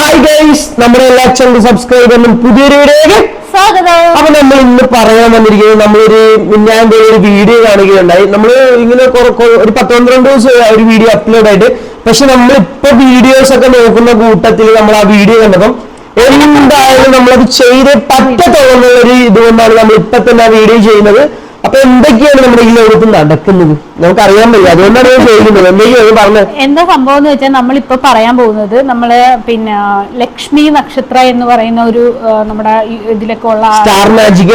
Hi guys നമ്മുടെ എല്ലാ channel സബ്സ്ക്രൈബറിനും പുതിയൊരു വീഡിയോയിലേക്ക് സ്വാഗതം. അപ്പൊ നമ്മൾ ഇന്ന് പറയാൻ വന്നിരിക്കുന്നത് നമ്മളൊരു ഞാൻ ഒരു വീഡിയോ കാണുകയുണ്ടായി. നമ്മൾ ഇങ്ങനെ ഒരു പത്ത് പന്ത്രണ്ട് ദിവസം ഒരു വീഡിയോ അപ്ലോഡ് ആയിട്ട് പക്ഷെ നമ്മൾ ഇപ്പൊ വീഡിയോസ് ഒക്കെ നോക്കുന്ന കൂട്ടത്തിൽ നമ്മൾ ആ വീഡിയോ കണ്ടപ്പം എന്തായാലും നമ്മളത് ചെയ്ത് പറ്റത്തോന്നുള്ള ഒരു ഇതുകൊണ്ടാണ് നമ്മൾ ഇപ്പൊ തന്നെ ആ വീഡിയോ ചെയ്യുന്നത്. അപ്പൊ എന്തൊക്കെയാണ് നമ്മുടെ ഈ ലോകത്ത് നടക്കുന്നത്? നമുക്ക് അറിയാൻ പറ്റില്ല. അതുകൊണ്ടാണ് ഞാൻ ചോദിക്കുന്നത്. എന്തൊക്കെയാണ് പറഞ്ഞത് എന്താ സംഭവം എന്ന് വെച്ചാൽ നമ്മളിപ്പോ പറയാൻ പോകുന്നത് നമ്മൾ പിന്നെ ലക്ഷ്മി നക്ഷത്ര എന്ന് പറയുന്ന ഒരു നമ്മുടെ ഇതിലൊക്കെ ഉള്ള സ്റ്റാർ മാജിക്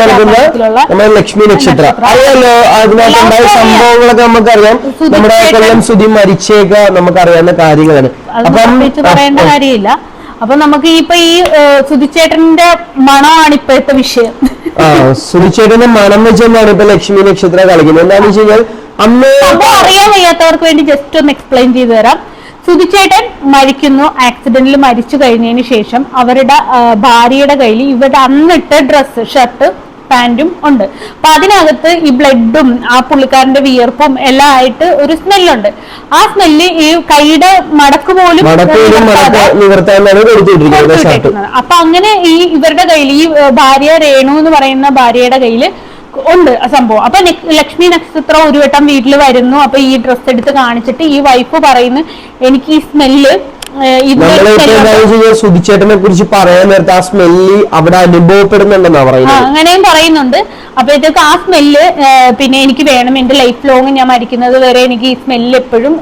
നമ്മുടെ ലക്ഷ്മി നക്ഷത്ര. അറിയാലോ അതിനകത്തുണ്ടായ സംഭവങ്ങളൊക്കെ നമുക്കറിയാം. നമ്മുടെ കൊല്ലം സുധി മരിച്ചേക്ക നമുക്കറിയാവുന്ന കാര്യങ്ങളാണ്. അപ്പൊ പറയേണ്ട കാര്യമില്ല. അപ്പൊ നമുക്ക് ഇപ്പൊ ഈ സുധിച്ചേട്ടന്റെ മണമാണ് ഇപ്പോഴത്തെ വിഷയം. ആ സുധിച്ചേട്ടന്റെ മണം വെച്ചാണ് ഇപ്പൊ ലക്ഷ്മി നക്ഷത്രം കളിക്കുന്നത്. എന്താണെന്ന് വെച്ച് കഴിഞ്ഞാൽ അമ്മ അറിയാൻ വയ്യാത്തവർക്ക് വേണ്ടി ജസ്റ്റ് ഒന്ന് എക്സ്പ്ലെയിൻ ചെയ്തു തരാം. സുധിച്ചേട്ടൻ മരിക്കുന്നു ആക്സിഡന്റിൽ മരിച്ചു കഴിഞ്ഞതിന് ശേഷം അവരുടെ ഭാര്യയുടെ കയ്യിൽ ഇവരുടെ അന്നിട്ട് ഡ്രസ്സ് ഷർട്ട് പാന്റും ഉണ്ട്. അപ്പൊ അതിനകത്ത് ഈ ബ്ലഡും ആ പുള്ളിക്കാരന്റെ വിയർപ്പും എല്ലാം ആയിട്ട് ഒരു സ്മെല്ലുണ്ട്. ആ സ്മെല്ല് ഈ കൈയുടെ മടക്ക് പോലും. അപ്പൊ അങ്ങനെ ഈ ഇവരുടെ കയ്യിൽ ഈ ഭാര്യ രേണു എന്ന് പറയുന്ന ഭാര്യയുടെ കയ്യിൽ ഉണ്ട് ആ സംഭവം. അപ്പൊ ലക്ഷ്മി നക്ഷത്രം ഒരു വട്ടം വീട്ടിൽ വരുന്നു. അപ്പൊ ഈ ഡ്രസ്സ് എടുത്ത് കാണിച്ചിട്ട് ഈ വൈഫ് പറയുന്നു എനിക്ക് ഈ സ്മെല്ല് സുധിച്ചേട്ടനെ കുറിച്ച് പറയാൻ നേരത്തെ ആ സ്മെല്ല് അവിടെ അനുഭവപ്പെടുന്നുണ്ടെന്നാ പറയുന്നത്. അങ്ങനെയും പറയുന്നുണ്ട്. അപ്പോഴത്തേക്ക് ആ സ്മെല്ല് പിന്നെ എനിക്ക് വേണം എന്റെ ലൈഫ് ലോങ് ഞാൻ മരിക്കുന്നത് വരെ എനിക്ക് ഈ സ്മെല്ല് എപ്പോഴും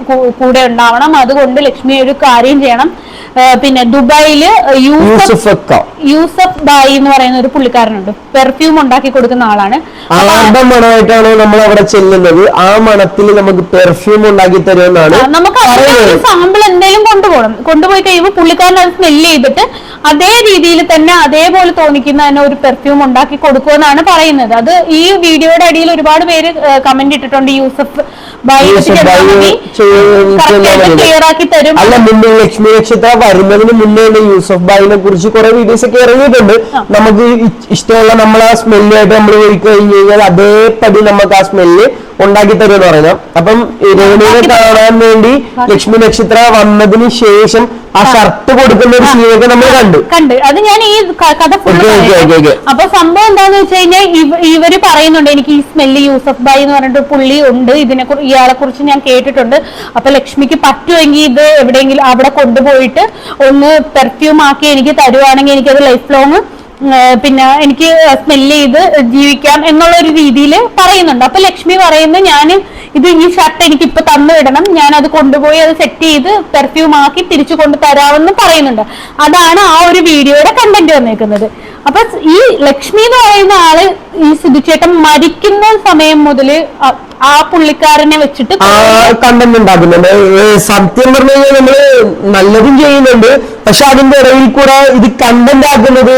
കൂടെ ഉണ്ടാവണം. അതുകൊണ്ട് ലക്ഷ്മി ഒരു കാര്യം ചെയ്യണം. പിന്നെ ദുബായിൽ യൂസഫ് യൂസഫ് ബായി എന്ന് പറയുന്ന ഒരു പുള്ളിക്കാരനുണ്ട്. പെർഫ്യൂം ഉണ്ടാക്കി കൊടുക്കുന്ന ആളാണ്. ആരുടെ മണമായിട്ടാണോ നമ്മൾ അവിടെ ചെല്ലുന്നത്. ആ മണത്തിൽ നമുക്ക് പെർഫ്യൂം ഉണ്ടാക്കി തരുമെന്നാണ് നമുക്ക് സാമ്പിൾ എന്തെങ്കിലും കൊണ്ടുപോകണം. കൊണ്ടുപോയി കഴിയുമ്പോൾ പുള്ളിക്കാരൻ അത് സ്മെല്ല് ചെയ്തിട്ട് അതേ രീതിയിൽ തന്നെ അതേപോലെ തോന്നിക്കുന്ന തന്നെ ഒരു പെർഫ്യൂം ഉണ്ടാക്കി കൊടുക്കുമെന്നാണ് പറയുന്നത്. അത് ഈ വീഡിയോയുടെ അടിയിൽ ഒരുപാട് പേര് കമന്റ് ഇട്ടിട്ടുണ്ട്. യൂസഫ് ക്ലിയർ ആക്കി തരും. അല്ല മുന്നേ ലക്ഷ്മി നക്ഷത്ര വരുന്നതിന് മുന്നേ യൂസഫ് ബായിനെ കുറിച്ച് കുറെ വീഡിയോസ് ഒക്കെ ഇറങ്ങിയിട്ടുണ്ട്. നമുക്ക് ഇഷ്ടമുള്ള നമ്മൾ ആ സ്മെല്ലുമായിട്ട് നമ്മൾ പോയി കഴിഞ്ഞ് കഴിഞ്ഞാൽ അതേപടി നമുക്ക് ആ സ്മെല്ല് ഉണ്ടാക്കി തരുമെന്ന് പറയുന്നത്. അപ്പം രേണുവിനെ കാണാൻ വേണ്ടി ലക്ഷ്മി നക്ഷത്ര വന്നതിന് ശേഷം ആ ഷർട്ട് കൊടുക്കുന്ന ഒരു സീനൊക്കെ നമ്മൾ കണ്ടു. കണ്ട്. അത് ഞാൻ ഈ കഥ. അപ്പൊ സംഭവം എന്താന്ന് വെച്ച് കഴിഞ്ഞാൽ ഇവർ പറയുന്നുണ്ട് എനിക്ക് ഈ സ്മെല്ല് യൂസഫ് ബായി എന്ന് പറഞ്ഞിട്ട് പുള്ളി ഉണ്ട്. ഇതിനെ ഇയാളെ കുറിച്ച് ഞാൻ കേട്ടിട്ടുണ്ട്. അപ്പൊ ലക്ഷ്മിക്ക് പറ്റുമെങ്കിൽ ഇത് എവിടെയെങ്കിലും അവിടെ കൊണ്ടുപോയിട്ട് ഒന്ന് പെർഫ്യൂം ആക്കി എനിക്ക് തരുവാണെങ്കിൽ എനിക്കത് ലൈഫ് ലോങ് പിന്നെ എനിക്ക് സ്മെല്ല് ചെയ്ത് ജീവിക്കാം എന്നുള്ള ഒരു രീതിയിൽ പറയുന്നുണ്ട്. അപ്പൊ ലക്ഷ്മി പറയുന്നു ഞാൻ ഇത് ഈ ഷർട്ട് എനിക്ക് ഇപ്പൊ തന്നു വിടണം. ഞാൻ അത് കൊണ്ടുപോയി അത് സെറ്റ് ചെയ്ത് പെർഫ്യൂം ആക്കി തിരിച്ചു കൊണ്ട് തരാമെന്ന് പറയുന്നുണ്ട്. അതാണ് ആ ഒരു വീഡിയോയുടെ കണ്ടന്റ് വന്നേക്കുന്നത്. അപ്പൊ ഈ ലക്ഷ്മി എന്ന് പറയുന്ന ആൾ ഈ സുധിച്ചേട്ടൻ മരിക്കുന്ന സമയം മുതൽ ആ- പുള്ളിക്കാരനെ വെച്ചിട്ട് കണ്ടന്റ് ഉണ്ടാക്കുന്നുണ്ട്. സത്യം പറഞ്ഞു കഴിഞ്ഞാൽ നമ്മൾ നല്ലതും ചെയ്യുന്നുണ്ട്. പക്ഷെ അതിന്റെ ഇടയിൽ കൂടെ ഇത് കണ്ടന്റ് ആക്കുന്നത്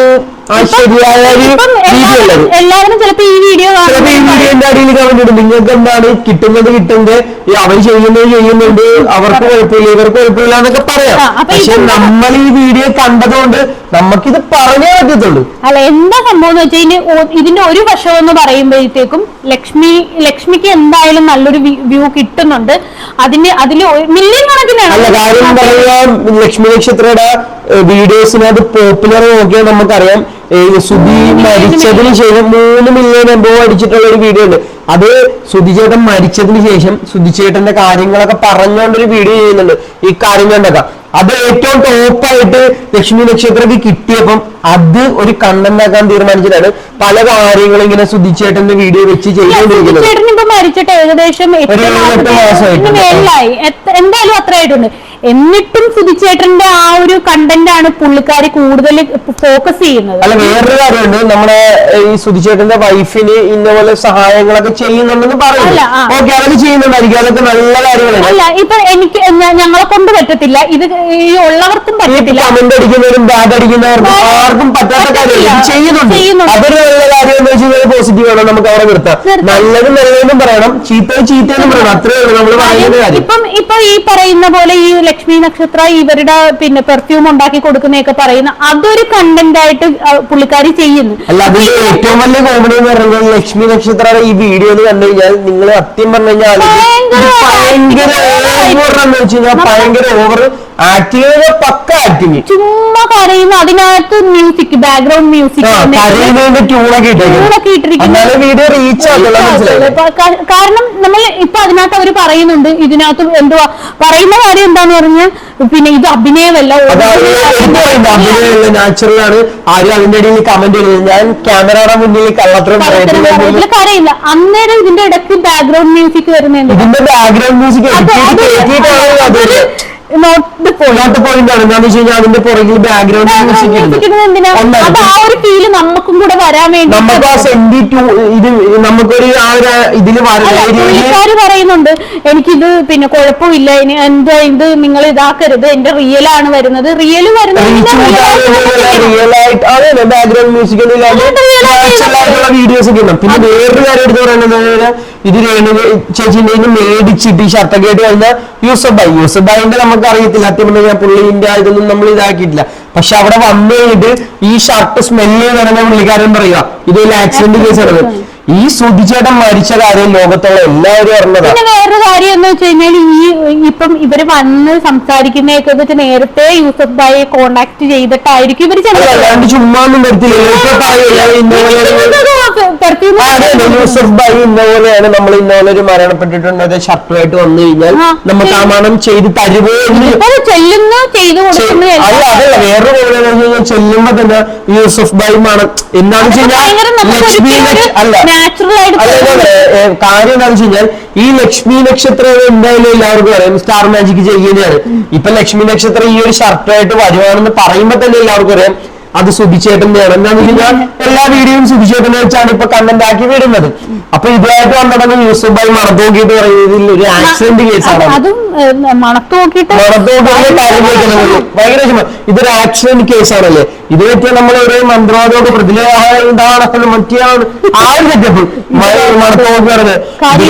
എല്ലാവരും ചിലപ്പോ ഈ വീഡിയോ ചിലപ്പോ ഈ വീഡിയോന്റെ അടിയിൽ കമന്റ് ഇടും നിങ്ങൾക്ക് എന്താണ്? കിട്ടുന്നത് കിട്ടുന്നത് അവർ ചെയ്യുന്നത് ചെയ്യുന്നുണ്ട്. അവർക്ക് കുഴപ്പമില്ല ഇവർക്ക് കുഴപ്പമില്ല എന്നൊക്കെ പറയാം. പക്ഷെ നമ്മൾ ഈ വീഡിയോ കണ്ടതുകൊണ്ട് നമുക്കിത് പറഞ്ഞേ പറ്റത്തുള്ളൂ. അല്ല എന്താ സംഭവം എന്ന് വെച്ചാൽ ഇതിന്റെ ഒരു വശം എന്ന് പറയുമ്പോഴത്തേക്കും ലക്ഷ്മി ലക്ഷ്മിക്ക് എന്തായാലും നല്ലൊരു വ്യൂ കിട്ടുന്നുണ്ട്. അതിന് അതിൽ മില്യൺ കണക്കിനാണ്. ലക്ഷ്മി നക്ഷത്രയുടെ വീഡിയോസിനകത്ത് പോപ്പുലർ നോക്കിയാൽ നമുക്കറിയാം. സുധി മരിച്ചതിന് ശേഷം മൂന്ന് മില്യൺ എംബോ അടിച്ചിട്ടുള്ള ഒരു വീഡിയോ ഉണ്ട്. അത് സുധിചേട്ടൻ മരിച്ചതിന് ശേഷം സുധിചേട്ടന്റെ കാര്യങ്ങളൊക്കെ പറഞ്ഞുകൊണ്ടൊരു വീഡിയോ ചെയ്യുന്നുണ്ട്. ഈ കാര്യം കണ്ടൊക്കെ അത് ഏറ്റവും ടോപ്പായിട്ട് ലക്ഷ്മി നക്ഷത്രക്ക് കിട്ടിയപ്പം അത് ഒരു കണ്ടന്റ് ആക്കാൻ തീരുമാനിച്ചിട്ടാണ് പല കാര്യങ്ങളും ഇങ്ങനെ സുധിച്ചേട്ടന്റെ വീഡിയോ വെച്ച് ചെയ്തുകൊണ്ടിരിക്കുന്നത്. മരിച്ചിട്ട് ഏകദേശം എട്ട് മാസത്തിന്. മേളിലായി എന്തായാലും അത്ര ആയിട്ടുണ്ട് എന്നിട്ടും സുധിച്ചേട്ടന്റെ ആ ഒരു കണ്ടന്റ് ആണ് പുള്ളിക്കാര് കൂടുതൽ ഫോക്കസ് ചെയ്യുന്നത്. അല്ല വേറൊരു കാര്യമുണ്ട്. നമ്മുടെ ഈ സുധിച്ചേട്ടന്റെ വൈഫിന് ഇന്നപോലെ സഹായങ്ങളൊക്കെ ചെയ്യുന്നുണ്ടെന്ന് പറയുന്നു. ഓക്കെ അതൊക്കെ ചെയ്യുന്നുണ്ടായിരിക്കും. അതൊക്കെ നല്ല കാര്യങ്ങളാണ്. അല്ല ഇപ്പൊ എനിക്ക് ഞങ്ങളെ കൊണ്ട് പറ്റത്തില്ല. ഇത് ഈ ഉള്ളവർക്കും പറ്റത്തില്ല. കമന്റ് അടിക്കുന്നവരും ബാഗ് അടിക്കുന്നവർക്കും ആർക്കും പറ്റാത്ത. കാര്യം ചെയ്യുന്നുണ്ട്. അതൊരു നല്ല കാര്യം എന്ന് വെച്ചാൽ പോസിറ്റീവ് ആണ്. നമുക്ക് അവിടെ നിർത്താം. നല്ലത് നല്ലതെന്നും പറയണം. ചീത്തത് ചീത്തയെന്നും പറയണം. അത്രയേ ഉള്ളൂ. നമ്മൾ പറയുന്ന കാര്യം. ഇപ്പം ഇപ്പൊ ഈ പറയുന്ന പോലെ ഈ ലക്ഷ്മി നക്ഷത്ര ഇവരുടെ പിന്നെ പെർഫ്യൂം ഉണ്ടാക്കി കൊടുക്കുന്നതൊക്കെ പറയുന്ന അതൊരു കണ്ടന്റ് ആയിട്ട് പുള്ളിക്കാരി ചെയ്യുന്നു. അല്ല അത് ഏറ്റവും വലിയ കോമഡി എന്ന് പറയുന്നത് ലക്ഷ്മി നക്ഷത്ര ഈ വീഡിയോ കണ്ടു കഴിഞ്ഞാൽ നിങ്ങൾ സത്യം പറഞ്ഞു കഴിഞ്ഞാൽ ഭയങ്കര ഭയങ്കര ഓവർ ആക്ടിങ് പക്ക ആക്ടിങ് ചുമ്മാ കരയുന്നു അതിനകത്ത് മ്യൂസിക് ബാക്ക്ഗ്രൗണ്ട് മ്യൂസിക് ട്യൂണൊക്കെ. വീഡിയോ റീച്ച് കാരണം നമ്മൾ ഇപ്പൊ അതിനകത്ത് അവർ പറയുന്നുണ്ട് ഇതിനകത്ത് എന്തുവാ? പറയുന്ന കാര്യം എന്താന്ന് പറഞ്ഞാൽ പിന്നെ ഇത് അഭിനയമല്ല നാച്ചുറൽ ആണ്. ആരും അതിന്റെ ഇടയിൽ കമന്റ് ചെയ്തത് ഞാൻ ക്യാമറയുടെ മുന്നിൽ കള്ളത്തരം കാര്യമില്ല അന്നേരം ഇതിന്റെ ഇടയ്ക്ക് ബാക്ക്ഗ്രൗണ്ട് മ്യൂസിക് വരുന്നുണ്ട് ഇതിന്റെ ബാക്ക്ഗ്രൗണ്ട് മ്യൂസിക് നോട്ട് ഇല്ലാത്ത പോയിന്റ് ആണ്. എന്താണെന്ന് വെച്ച് കഴിഞ്ഞാൽ അതിന്റെ പുറകിൽ ബാക്ക്ഗ്രൗണ്ട് മ്യൂസിക് ഉണ്ട് എന്തിനാ? ആ ഒരു ഫീൽ നമുക്കും കൂടെ വരാൻ വേണ്ടി നമുക്ക് ആ സെന്റി ടു ഇത് നമുക്കൊരു ആ ഒരു വരണ പുള്ളിക്കാര് പറയുന്നുണ്ട് എനിക്കിത് പിന്നെ കുഴപ്പമില്ല. ഇനി എന്താ ഇത് നിങ്ങൾ ഇതാക്കരുത്. എന്റെ റിയൽ ആണ് വരുന്നത്. റിയൽ വരുന്നത് അതെ ബാക്ക്ഗ്രൗണ്ട് മ്യൂസിക് വീഡിയോസ് ഒക്കെ ഉണ്ടാവും പിന്നെ വേറൊരു കാര്യം എടുത്ത് പറയുന്നത് ഇത് രേണു ചേച്ചിന്റെ മേടിച്ചിട്ട് ഈ ഷർട്ടൊക്കെ ആയിട്ട് വരുന്ന യൂസഫ് ബൈ യൂസഫ് ബൈന്റെ നമുക്ക് അറിയത്തില്ല സത്യം ഞാൻ പുള്ളിന്റെ ഇതൊന്നും നമ്മൾ ഇതാക്കിയിട്ടില്ല. പക്ഷെ അവിടെ വന്നു കഴിഞ്ഞിട്ട് ഈ ഷർട്ട് സ്മെല്ല് വരുന്ന പുള്ളിക്കാരൻ പറയുക. ഇത് ഒരു ആക്സിഡന്റ് കേസ് ആണ്. ഈ സുധിചേട്ടൻ മരിച്ച കാര്യം ലോകത്തുള്ള എല്ലാവരും അറിഞ്ഞത് പിന്നെ വേറൊരു കാര്യം എന്ന് വെച്ച് കഴിഞ്ഞാൽ ഈ ഇപ്പം ഇവർ വന്ന് സംസാരിക്കുന്നതൊക്കെ വെച്ച് നേരത്തെ യൂസഫ് ഭായി കോണ്ടാക്ട് ചെയ്തിട്ടായിരിക്കും ഇവർ അല്ല, അല്ലാണ്ട് ചുമ്മാ ഒന്നും വരത്തില്ല. പോലെ പെർഫ്യൂം യൂസഫ് ഭായി ഇന്ന പോലെയാണ് നമ്മൾ ഇന്ന പോലെ ഒരു മരണപ്പെട്ടിട്ടുണ്ട്. അത് ഷർട്ടുമായിട്ട് വന്നു കഴിഞ്ഞാൽ നമുക്ക് ആ മണം ചെയ്ത് തരുമോ ചെയ്തു കൊടുക്കുന്നു അതല്ല കോളേജ് കഴിഞ്ഞാൽ ചെല്ലുമ്പോ തന്നെ യൂസഫ് ഭായി മണം എന്താണെന്ന് വെച്ച് കഴിഞ്ഞാൽ ലക്ഷ്മി അല്ല. കാര്യം എന്താണെന്ന് വെച്ച് കഴിഞ്ഞാൽ ഈ ലക്ഷ്മി നക്ഷത്രം എന്തായാലും എല്ലാവർക്കും അറിയാം. സ്റ്റാർ മാജിക് ചെയ്യുന്നതാണ്. ഇപ്പൊ ലക്ഷ്മി നക്ഷത്രം ഈ ഒരു ഷർട്ടായിട്ട് വരുവാണെന്ന് പറയുമ്പോ തന്നെ എല്ലാവർക്കും അറിയാം. അത് സുധിച്ചേട്ടന്റെയാണ് എന്താന്ന് വെച്ച് കഴിഞ്ഞാൽ എല്ലാ വീഡിയോയും സുധിച്ചേട്ടനെ വെച്ചാണ് ഇപ്പൊ കണ്ടന്റ് ആക്കി വിടുന്നത്. അപ്പൊ ഇതുമായിട്ട് വന്നിടന്ന് യൂസുഫായി മണത്തോക്കിട്ട് പറയുന്നതിൽ ഒരു ആക്സിഡന്റ് കേസാണ് അത് കാര്യം കേൾക്കുന്നത് ഭയങ്കര. ഇതൊരു ആക്സിഡന്റ് കേസാണല്ലേ ഇത് പറ്റിയ നമ്മൾ ഒരു മന്ത്രവാദമൊക്കെ ആ ഒരു സെറ്റപ്പ് മണത്തോട് പറഞ്ഞത് കാര്യം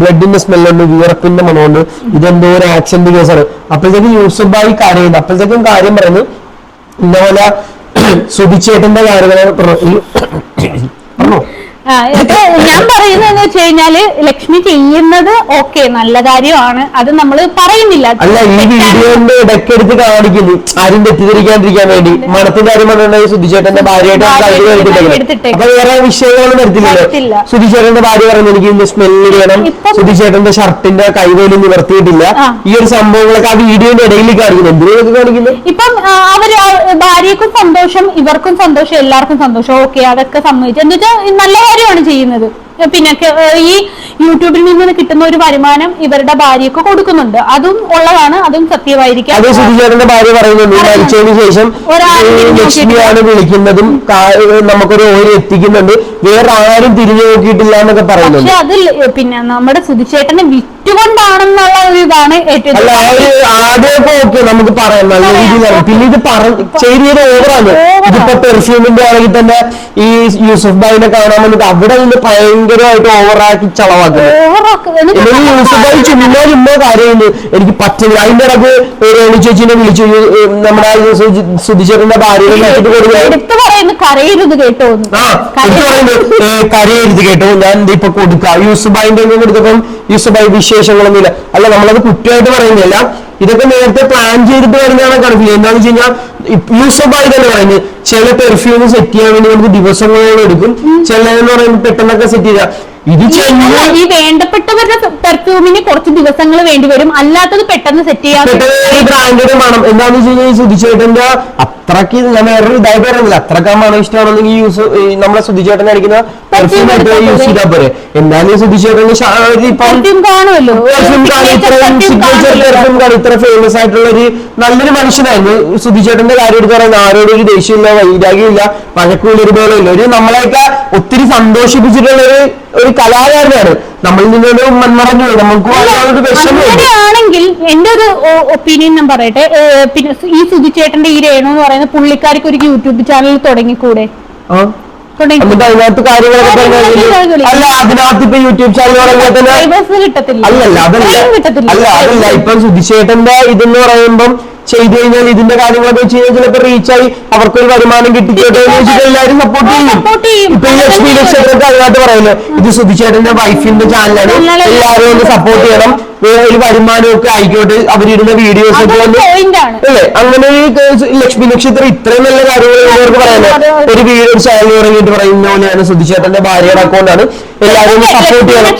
ബ്ലഡിന്റെ സ്മെല്ലുണ്ട് വിയർപ്പിന്റെ മണമുണ്ട്. ഇതെന്തോ ഒരു ആക്സിഡന്റ് കേസാണ് അപ്പോഴത്തേക്കും യൂസുഫായി കാര്യം അപ്പോഴത്തേക്കും കാര്യം പറയുന്നു ഇന്നപോലെ സുധിച്ചേട്ടന്റെ കാര്യങ്ങൾ ഞാൻ പറയുന്നതെന്ന് വെച്ച് കഴിഞ്ഞാൽ ലക്ഷ്മി ചെയ്യുന്നത് ഓക്കെ നല്ല കാര്യമാണ്. അത് നമ്മൾ പറയുന്നില്ല. അല്ല ഈ വീഡിയോന്റെ ഇടയ്ക്കെടുത്ത് കാണിക്കുന്നു. ആരും തെറ്റിദ്ധരിക്കാണ്ടിരിക്കാൻ വേണ്ടി. മണത്തിന്റെ കാര്യം പറഞ്ഞിട്ടുണ്ടെങ്കിൽ സുധിച്ചേട്ടന്റെ ഭാര്യയായിട്ട് അപ്പൊ വേറെ വിഷയങ്ങളൊന്നും വരത്തില്ല. സുധിച്ചേട്ടന്റെ ഭാര്യ പറഞ്ഞു എനിക്ക് ഇന്ന് സ്മെല്ല് ചെയ്യണം സുധിച്ചേട്ടന്റെ ഷർട്ടിന്റെ കൈവേലി നിവർത്തിയിട്ടില്ല. ഈ ഒരു സംഭവങ്ങളൊക്കെ ആ വീഡിയോന്റെ ഇടയിൽ കാണിക്കുന്നു. എന്തിനൊക്കെ കാണിക്കുന്നു? ഇപ്പം അവർ ഭാര്യക്കും സന്തോഷം ഇവർക്കും സന്തോഷം എല്ലാവർക്കും സന്തോഷം. ഓക്കെ അതൊക്കെ സമ്മതിച്ചു. എന്ന് നല്ല കാര്യമാണ് ചെയ്യുന്നത്. പിന്നെ ഈ യൂട്യൂബിൽ നിന്ന് കിട്ടുന്ന ഒരു വരുമാനം ഇവരുടെ ഭാര്യയ്ക്ക് കൊടുക്കുന്നുണ്ട്. അതും ഉള്ളതാണ് അതും സത്യമായിരിക്കാം. അത് ഭാര്യ പറയുന്നുണ്ട്. മരിച്ചതിന് ശേഷം ലക്ഷ്മിയാണ് വിളിക്കുന്നതും നമുക്കൊരു ഓയിൽ എത്തിക്കുന്നുണ്ട്. വേറെ ആരും തിരിഞ്ഞു നോക്കിയിട്ടില്ല എന്നൊക്കെ പറയുന്നു പക്ഷെ അത് പിന്നെ നമ്മുടെ സുധിച്ചേട്ടനെ വിറ്റുകൊണ്ടാണെന്നുള്ള ഒരു ഇതാണ് ഏറ്റവും ആദ്യമൊക്കെ ഓക്കെ നമുക്ക് പറയാം. നല്ല. രീതിയിലാണ്. പിന്നെ ഇത് പറ ചെയ്തത് ഓവറാണ്. ഇതിപ്പോ പെർഫ്യൂമിന്റെ ആണെങ്കിൽ തന്നെ ഈ യൂസഫ് ഭായിനെ കാണാൻ വേണ്ടിട്ട് അവിടെ നിന്ന് ഭയങ്കരമായിട്ട് ഓവറാക്കി ചളവാക്കുന്നത് ഓവറാക്ക്. എന്ന് എന്നിട്ട് ഈ യൂസഫ് ചുമ്മാ ചുമ്മാ കാര്യമുണ്ട്. എനിക്ക് പറ്റില്ല അതിന്റെ ഇടയ്ക്ക് റോണി ചേച്ചിനെ വിളിച്ചു. നമ്മുടെ സുധിച്ചേട്ടന്റെ ഭാര്യയെ കൊടുക്കുക കരയരുത് കേട്ടോ കരയരുത് ഞാൻ ഇപ്പൊ കൊടുക്കാം. യൂസുബായിന്റെ ഒന്നും കൊടുത്തപ്പം യൂസുബായി വിശേഷങ്ങളൊന്നുമില്ല. അല്ല നമ്മളത് കുറ്റമായിട്ട് പറയുന്നില്ല. ഇതൊക്കെ നേരത്തെ പ്ലാൻ ചെയ്തിട്ട് വരുന്നതാണ് കണക്കില്ല എന്താണെന്ന് വെച്ച് കഴിഞ്ഞാൽ യൂസുബായി തന്നെ പറയുന്നത്. ചില പെർഫ്യൂം സെറ്റ് ചെയ്യാൻ വേണ്ടി നമുക്ക് ദിവസങ്ങളോളം എടുക്കും. ചിലതെന്ന് പറയുമ്പോൾ പെട്ടെന്നൊക്കെ സെറ്റ് ചെയ്താൽ ഇത് ഈ വേണ്ടപ്പെട്ടവരുടെ പെർഫ്യൂമിന് കുറച്ച് ദിവസങ്ങൾ വേണ്ടി വരും. അല്ലാത്തത് പെട്ടെന്ന് സെറ്റ് ചെയ്യാൻ പെട്ടെന്ന് ബ്രാൻഡഡ് മണം എന്താണെന്ന് വെച്ച് കഴിഞ്ഞാൽ സുധിച്ചേട്ടന്റെ അത്രയ്ക്ക് ഞാൻ വേറൊരു ഇതായി പറയുന്നില്ല. അത്രയ്ക്ക് മണം ഇഷ്ടമാണെന്നെങ്കിൽ യൂസ് നമ്മളെ സുധിച്ചേട്ടൻ അടിക്കുന്ന പെർഫ്യൂം യൂസ്. ചെയ്താൽ പോരെ. പെർഫ്യൂം കാണുമല്ലോ. പെർഫ്യൂം ഇത്ര ഫേമസ് ആയിട്ടുള്ള ഒരു നല്ലൊരു മനുഷ്യനായിരുന്നു സുധിച്ചേട്ടന്റെ കാര്യം എടുത്ത് പറയുന്നത്. ആരോടും ഒരു ദേഷ്യമില്ല വൈരാഗ്യമില്ല. പഴക്കൂല ഒരു ബഹളമില്ല ഒരു നമ്മളെയൊക്കെ ഒത്തിരി സന്തോഷിപ്പിച്ചിട്ടുള്ള ഒരു ഒരു കലാകാരനാണ്. നമ്മളിൽ നിന്നൊരു മൺമറഞ്ഞു നമുക്ക് ആണെങ്കിൽ എന്റെ ഒരു ഒപ്പീനിയൻ ഞാൻ പറയട്ടെ. പിന്നെ ഈ സുധിച്ചേട്ടന്റെ ഈ രേണു എന്ന് പറയുന്ന പുള്ളിക്കാർക്ക് ഒരു യൂട്യൂബ് ചാനൽ തുടങ്ങിക്കൂടെ? എന്നിട്ട് അതിനകത്ത് കാര്യങ്ങളൊക്കെ അല്ല അതിനകത്ത് ഇപ്പൊ യൂട്യൂബ് ചാനൽ അല്ലല്ല അതല്ല. അല്ല അതല്ല. ഇപ്പൊ സുധിച്ചേട്ടന്റെ ഇതെന്ന് പറയുമ്പം ചെയ്തു കഴിഞ്ഞാൽ ഇതിന്റെ കാര്യങ്ങളൊക്കെ വെച്ച് കഴിഞ്ഞാൽ ചിലപ്പോൾ റീച്ചായി അവർക്കൊരു വരുമാനം കിട്ടിക്കോട്ടെ എന്ന് വെച്ചിട്ട് എല്ലാവരും സപ്പോർട്ട് ചെയ്യും. ഇപ്പൊ ഈ ലക്ഷ്മി നക്ഷത്രമൊക്കെ അതിനകത്ത് പറയുന്നത് ഇത് സുധിച്ചേട്ടന്റെ വൈഫിന്റെ ചാനലാണ്. എല്ലാവരും ഒന്ന് സപ്പോർട്ട് ചെയ്യണം. ഒരു വരുമാനമൊക്കെ ആയിക്കോട്ടെ. അവരിടുന്ന വീഡിയോസ് ഒക്കെ അല്ലെ? അങ്ങനെ ലക്ഷ്മി നക്ഷത്രം ഇത്രയും നല്ല കാര്യങ്ങൾ ഇവർക്ക് പറയാനോ അതെ, അതെ. ഒരു വീഡിയോ ചാനൽ തുടങ്ങിയിട്ട് പറയുന്ന സുധിച്ചേട്ടന്റെ ഭാര്യയുടെ അക്കൗണ്ടാണ് എല്ലാവരും സപ്പോർട്ട് ചെയ്യണം.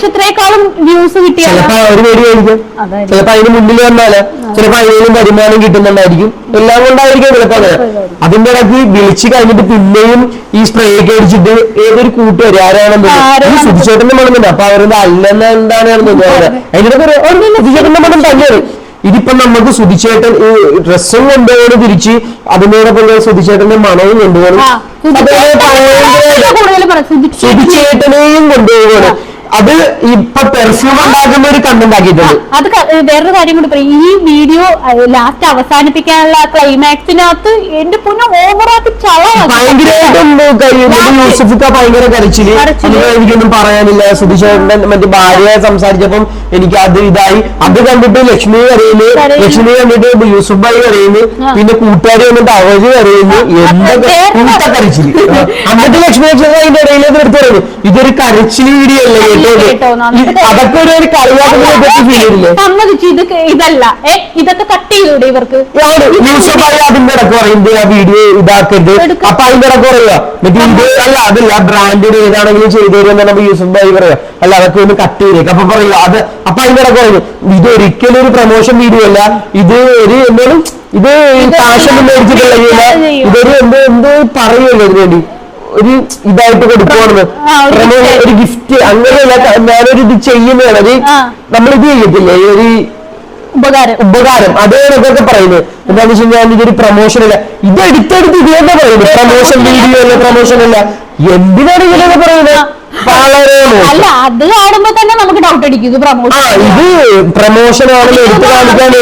ചിലപ്പോ ഒരു വീഡിയോ ആയിരിക്കും. ചിലപ്പോ അതിന് മുന്നിൽ വന്നാൽ ചിലപ്പോ അതിനും വരുമാനം കിട്ടുന്നുണ്ടായിരിക്കും. എല്ലാം കൊണ്ടായിരിക്കും ചിലപ്പോ അങ്ങനെ അതിന്റെ ഇടയ്ക്ക് വിളിച്ചു കഴിഞ്ഞിട്ട് പിന്നെയും ഈ സ്പ്രേ ഒക്കെ അടിച്ചിട്ട് ഏതൊരു കൂട്ടുകാരി ആരാണെന്ന് സുധിച്ചേട്ടന്റെ മണം തന്നെ. അപ്പൊ അവരുടെ അല്ലെന്ന് എന്താണ് അതിനിടയ്ക്ക് ഒരു- ഒരു സുധിച്ചേട്ടന്റെ മണം തന്നെയാണ്. ഇതിപ്പോ നമുക്ക് സുധിച്ചേട്ടൻ ഈ ഡ്രസ്സും കൊണ്ടുപോകണം തിരിച്ച് അതിനോടൊപ്പം ഞാൻ സുധിച്ചേട്ടന്റെ മണവും കൊണ്ടുപോകണം സുധിച്ചേട്ടനെയും കൊണ്ടുപോകണം അത് ഇപ്പൊ പെർഫ്യൂം ഉണ്ടാക്കുന്ന ഒരു കണ്ടന്റ് ആക്കിയിട്ടുണ്ട്. അത് വേറൊരു കാര്യം കൂടി പറയും. ഈ വീഡിയോ ലാസ്റ്റ് അവസാനിപ്പിക്കാനുള്ള ക്ലൈമാക്സിനകത്ത് എന്റെ പൊന്നെ ഓവറാക്കി ഭയങ്കരമായിട്ടും കഴിയുന്നത് യൂസഫിക്ക ഭയങ്കര കരച്ചിൽ. കരച്ചിൽ. അത് എനിക്കൊന്നും പറയാനില്ല. സുധിച്ചേട്ടൻ മറ്റേ ഭാര്യയെ സംസാരിച്ചപ്പം എനിക്ക് അത് ഇതായി. അത് കണ്ടിട്ട് ലക്ഷ്മി കരയുന്നു. ലക്ഷ്മി കണ്ടിട്ട് യൂസുഫ് ഭായി കരയുന്നു. പിന്നെ കൂട്ടുകാരി വന്നിട്ട് അവർ കരയുന്നു. ആ, എന്തൊക്കെ കൂട്ട കരച്ചിൽ. എന്നിട്ട് ലക്ഷ്മി ലക്ഷ്മി അതിന്റെ ഇടയിലേക്ക് എടുത്തു പറയുന്നു. ഇതൊരു കരച്ചിൽ വീഡിയോ അല്ലേ അതൊക്കെ ഒരു കളിയാക്കുന്ന സമ്മതിച്ചു ഇത് ഇതല്ല. ഏ ഇതൊക്കെ കട്ട് ചെയ്തൂടെ ഇവർക്ക്? അതിന്റെ ഇടയ്ക്ക് ആ വീഡിയോ ഇതാക്കരുത്. അപ്പൊ അതിന്റെ ഇടയ്ക്ക് പറയുക മറ്റേ അല്ല. അതല്ല ബ്രാൻഡിന് ഏതാണെങ്കിലും ചെയ്തു തരുമെന്ന് പറഞ്ഞപ്പോ യൂസഫ് ഭായി പറയാ അല്ല അതൊക്കെ ഒന്ന് കട്ട് ചെയ്തേക്ക്. അപ്പൊ പറയുക അത് അപ്പൊ അതിന്റെ ഇടയ്ക്ക് പറയുന്നു ഇത് ഒരിക്കലും ഒരു പ്രൊമോഷൻ വീഡിയോ അല്ല. ഇത് ഒരു എന്താണ് ഇത് മേടിച്ചിട്ടില്ല ഇതില്ല. ഇതൊരു എന്ത് എന്ത് പറയുമല്ലോ ഇതിനു വേണ്ടി? ഒരു ഇതായിട്ട് കൊടുക്കുവാണെന്ന്. ഒരു ഗിഫ്റ്റ് അങ്ങനെയല്ല ഞാനൊരു ഇത് ചെയ്യുന്നതാണ്. അത്. നമ്മളിത് ചെയ്യത്തില്ലേ? ഒരു ഉപകാരം. ഉപകാരം. അതേ ഇതൊക്കെ പറയുന്നത്. എന്താണെന്ന് വെച്ച് കഴിഞ്ഞാൽ ഇതൊരു പ്രൊമോഷൻ അല്ല. ഇത് എടുത്തെടുത്ത് ഇതേ പറയുന്നത് പ്രൊമോഷൻ വീഡിയോ അല്ല പ്രൊമോഷൻ അല്ല. എന്തിനാണ് ഇതിലൊക്കെ പറയുന്നത്. അല്ല അത് കാണുമ്പോ തന്നെ നമുക്ക് ഡൗട്ട് അടിക്കും. ഇത് പ്രമോഷൻ ഇത് പ്രൊമോഷൻ ആണെന്ന് എടുത്തു കാണിക്കാൻ വേണ്ടി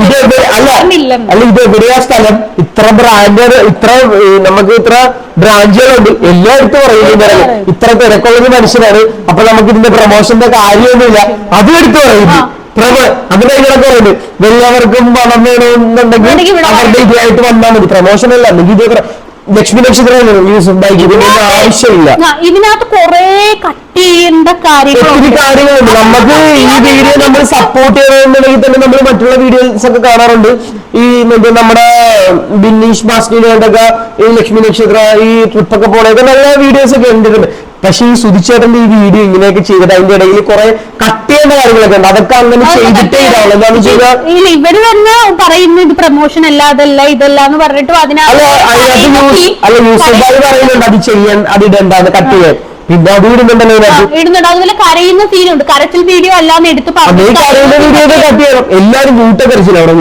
ഇത് എവിടെ- അല്ല അല്ല ഇത് എവിടെയാ സ്ഥലം? ഇത്ര ബ്രാൻഡ് ഇത്ര ഏ, നമുക്ക് ഇത്ര ബ്രാഞ്ചുകളുണ്ട്. എല്ലാം എടുത്ത് പറയുന്നത് ഇത്ര തിരക്കുള്ളൊരു മനുഷ്യനാണ്. അപ്പൊ നമുക്ക് ഇതിന്റെ പ്രൊമോഷന്റെ കാര്യമൊന്നുമില്ല. അതും എടുത്തു പറയുന്നു. ആ. പ്രമോ അതിന്റെ ഇതിലൊക്കെ പറയുന്നത് എല്ലാവർക്കും പണം വേണമെന്നുണ്ടെങ്കിൽ ആണെങ്കിൽ ഇവിടെ അവരുടെ ഇതായിട്ട് വന്നാൽ മതി. പ്രൊമോഷൻ അല്ല. അല്ലെങ്കിൽ ഇത് പ്ര- ലക്ഷ്മി നക്ഷത്രം ബൈക്ക് ഇതിനൊന്നും ആവശ്യമില്ല. ഇതിനകത്ത് കൊറേ കട്ട് ചെയ്യേണ്ട കാര്യങ്ങൾ കാര്യങ്ങളുണ്ട്. നമുക്ക് ഈ വീഡിയോ നമ്മൾ സപ്പോർട്ട് ചെയ്യണമെന്നുണ്ടെങ്കിൽ തന്നെ നമ്മൾ മറ്റുള്ള വീഡിയോസ് ഒക്കെ കാണാറുണ്ട്. ഈ മറ്റേ നമ്മുടെ ബിന്നീഷ് ബാസ്റ്റിനായിട്ടൊക്കെ ഈ ലക്ഷ്മി നക്ഷത്ര ഈ ട്രിപ്പൊക്കെ പോണൊക്കെ നല്ല വീഡിയോസ് ഒക്കെ കണ്ടിട്ടുണ്ട്. പക്ഷെ ഈ സുധിച്ചേട്ടന്റെ ഈ വീഡിയോ ഇങ്ങനെയൊക്കെ ചെയ്തിട്ട് അതിന്റെ ഇടയിൽ കുറെ കട്ട് ചെയ്യേണ്ട കാര്യങ്ങളൊക്കെ ഉണ്ട്. അതൊക്കെ അങ്ങനെ ചെയ്തിട്ടേ ഇതാവുള്ളൂ. എന്താണെന്ന് ചെയ്താൽ ഇല്ല ഇവർ തന്നെ പറയുന്നു ഇത് പ്രൊമോഷൻ അല്ല അതല്ല ഇതല്ല എന്ന് പറഞ്ഞിട്ടും അതിനകത്ത് ന്യൂസ് അല്ല യൂസഫ് ഭായി പറയുന്നുണ്ട് അത് ചെയ്യാൻ അത് ഇടണ്ടാന്ന് കട്ട് ചെയ്യാൻ. പിന്നെ അത് ഇടുന്നുണ്ടല്ലോ ഇടുന്നുണ്ട് അതുപോലെ കരയുന്ന സീനുണ്ട് കരച്ചിൽ വീഡിയോ അല്ലാന്ന് എടുത്ത് അതേ കരയുന്ന വീഡിയോ എല്ലാരും അവിടെ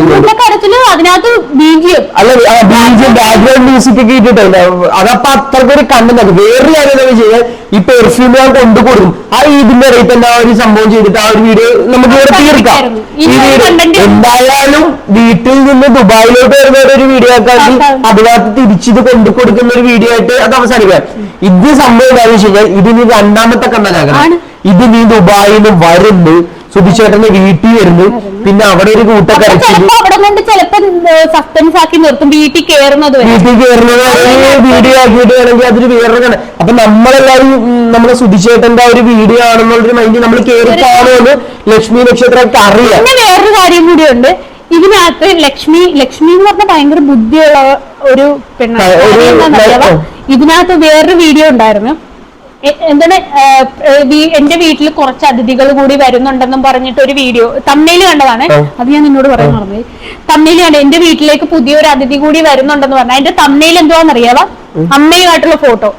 അതിനകത്ത് ബീജിയം. അല്ല ആ ബാക്ക്ഗ്രൗണ്ട് മ്യൂസിക് ഒക്കെ ഇട്ടിട്ടുണ്ട്. അതപ്പൊ അത്രക്കൊരു കണ്ടെന്നത് വേറൊരു കാര്യം എന്താ വെച്ചാൽ ഈ പെർഫ്യൂം ഞാൻ കൊണ്ടുകൊടുക്കും ആ ഇതിന്റെ റേറ്റ് എന്താ ഒരു സംഭവം ചെയ്തിട്ട് ആ ഒരു വീഡിയോ നമുക്ക് ഇവിടെ തീർക്കാം. എന്തായാലും വീട്ടിൽ നിന്ന് ദുബായിലോട്ട് വരുന്ന ഒരു വീഡിയോ ആക്കാമെങ്കിൽ ആക്കാം. അതിനകത്ത് തിരിച്ചിത് കൊണ്ടു കൊടുക്കുന്ന ഒരു വീഡിയോ ആയിട്ട് അത് അവസാനിക്കാം. ഇത് സംഭവം എന്താണെന്ന് വെച്ച് കഴിഞ്ഞാൽ ഇത് നീ രണ്ടാമത്തെ കണ്ണനാകണം ആണ്. ഇത് നീ ദുബായിൽ നിന്ന് വരുന്നു. സുധിച്ചേട്ടന്റെ വീട്ടിൽ വരുന്നു. പിന്നെ അവിടെ ഒരു കൂട്ടക്കരച്ചിൽ ചിലപ്പോ അവിടെ കൊണ്ട് ചിലപ്പോ സസ്പെൻസ് ആക്കി നിർത്തും. വീട്ടിൽ കയറുന്നത് വീട്ടിൽ കയറുന്നത് വീഡിയോ ആക്കിയിട്ട് വേണമെങ്കിൽ അതൊരു വേറെ കണ അപ്പൊ നമ്മളെല്ലാരും നമ്മുടെ നമ്മളെ സുധിച്ചേട്ടന്റെ ഒരു വീഡിയോ ആണെന്നുള്ളൊരു മൈൻഡ് നമ്മൾ കയറി കാണുമെന്ന് ലക്ഷ്മി നക്ഷത്രമൊക്കെ അറിയാം. വേറൊരു കാര്യം കൂടിയുണ്ട്. ഇതിനകത്ത് ലക്ഷ്മി ലക്ഷ്മി എന്ന് പറഞ്ഞ ഭയങ്കര ബുദ്ധിയുള്ള ഒരു പെണ്ണാണ്. ഇതിനകത്ത് വേറൊരു വീഡിയോ ഉണ്ടായിരുന്നു. എന്താണ് എന്റെ വീട്ടിൽ കുറച്ച് അതിഥികൾ കൂടി വരുന്നുണ്ടെന്നും പറഞ്ഞിട്ട് ഒരു വീഡിയോ തമ്മയിൽ കണ്ടതാണ്. അത് ഞാൻ നിന്നോട് പറയാൻ മറന്നു തമ്മയിൽ കണ്ട എന്റെ വീട്ടിലേക്ക് പുതിയൊരു അതിഥി കൂടി വരുന്നുണ്ടെന്ന് പറഞ്ഞു അതിന്റെ തമ്മയിൽ എന്തുവാന്നറിയാവാ അമ്മയുമായിട്ടുള്ള ഫോട്ടോ.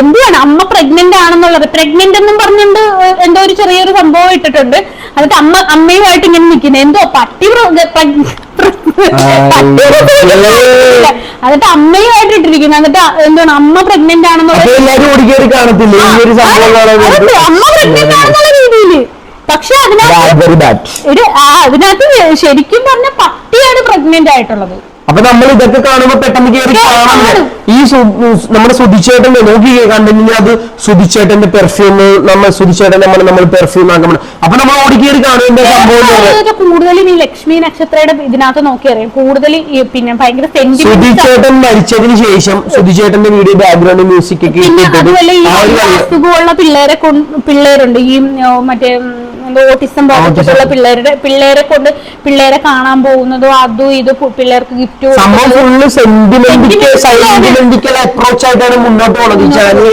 എന്തുവാണ്? അമ്മ പ്രഗ്നന്റ് ആണെന്നുള്ളത്. പ്രഗ്നന്റ് എന്നും പറഞ്ഞുകൊണ്ട് എന്തോ ഒരു ചെറിയൊരു സംഭവം ഇട്ടിട്ടുണ്ട്. എന്നിട്ട് അമ്മ അമ്മയുമായിട്ട് ഇങ്ങനെ നിൽക്കുന്നത് എന്തോ പട്ടി എന്നിട്ട് അമ്മയുമായിട്ട് ഇട്ടിരിക്കുന്നു. എന്നിട്ട് എന്താണ്? അമ്മ പ്രഗ്നന്റ് അതെ, അമ്മ പ്രഗ്നന്റ് ആണെന്നുള്ള രീതിയിൽ പക്ഷെ അതിനകത്ത് അതിനകത്ത് ശരിക്കും പറഞ്ഞ പട്ടിയാണ് പ്രഗ്നന്റ് ആയിട്ടുള്ളത്. അപ്പൊ നമ്മൾ ഇതൊക്കെ കാണുമ്പോ പെട്ടെന്ന് കയറി കാണാൻ കാണും. ഈ നമ്മുടെ സുധിച്ചേട്ടൻ നോക്കി കണ്ടെങ്കിൽ അത് സുധിച്ചേട്ടന്റെ പെർഫ്യൂം നമ്മൾ സുധിച്ചേട്ടൻ നമ്മൾ നമ്മൾ പെർഫ്യൂം ആക്കണം അപ്പൊ നമ്മൾ ഓടിക്കേറി കാണുന്ന സംഭവം കൂടുതലും ഈ ലക്ഷ്മി നക്ഷത്രയുടെ ഇതിനകത്ത് നോക്കി അറിയാം കൂടുതൽ ഈ പിന്നെ ഭയങ്കര സുധിച്ചേട്ടൻ മരിച്ചതിന് ശേഷം സുധിച്ചേട്ടന്റെ വീഡിയോ ബാക്ക്ഗ്രൗണ്ട് മ്യൂസിക് ഒക്കെ അതുപോലെ ഈ ആ അസുഖമുള്ള പിള്ളേരെ പിള്ളേരുണ്ട്. ഈ മറ്റേ എന്തോ ഓട്ടിസം ബാധിച്ചിട്ടുള്ള പിള്ളേരുടെ പിള്ളേരെ കൊണ്ട് പിള്ളേരെ കാണാൻ പോകുന്നതോ അതും ഇത് പിള്ളേർക്ക് ഗിഫ്റ്റ് അപ്രോച്ച് ആയിട്ടാണ് മുന്നോട്ട് പോകുന്നത് ചാനൽ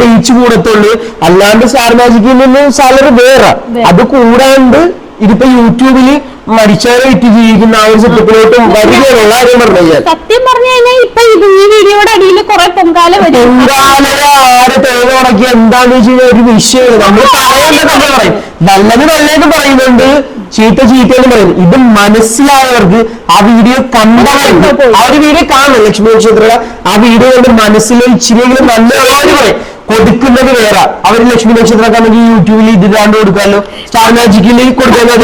റീച്ച് കൂടത്തുള്ളൂ. അല്ലാണ്ട് സ്റ്റാർ മാജിക്കിൽ നിന്ന് സാലറി വേറെ. അത് കൂടാണ്ട് ഇതിപ്പോ യൂട്യൂബിൽ മരിച്ചവരെ ഇട്ട് ജീവിക്കുന്ന ആ ഒരു സെറ്റപ്പിലോട്ടും വരികയുള്ള കാര്യം പറഞ്ഞു കഴിഞ്ഞാൽ. സത്യം പറഞ്ഞു കഴിഞ്ഞാൽ ഇപ്പൊ ഇത് ഈ വീഡിയോയുടെ അടിയിൽ കുറെ പൊങ്കാല വരും. ആരെ തേങ്ങ ഉണക്കി എന്താന്ന് വെച്ച് കഴിഞ്ഞാൽ ഒരു വിഷയമാണ് നമ്മൾ പറയേണ്ടത് തന്നെ പറയും? നല്ലത് നല്ലത് പറയുന്നുണ്ട്. ചീത്ത ചീത്ത എന്ന് പറയുന്നു ഇത് മനസ്സിലായവർക്ക് ആ വീഡിയോ കണ്ടവർക്ക് ആ ഒരു വീഡിയോ കാണണം ലക്ഷ്മി നക്ഷത്ര ആ വീഡിയോ കൊണ്ട് മനസ്സിലെ ഇച്ചിരിയെങ്കിലും നല്ലവര് പറയും. കൊടുക്കുന്നത് വേറെ. അവർ ലക്ഷ്മി നക്ഷത്രക്കാണെങ്കിൽ യൂട്യൂബിൽ ഇതിലാണ്ട് കൊടുക്കാമല്ലോ സ്റ്റാർ മാജിക്കിൽ കൊടുക്കാമല്ലോ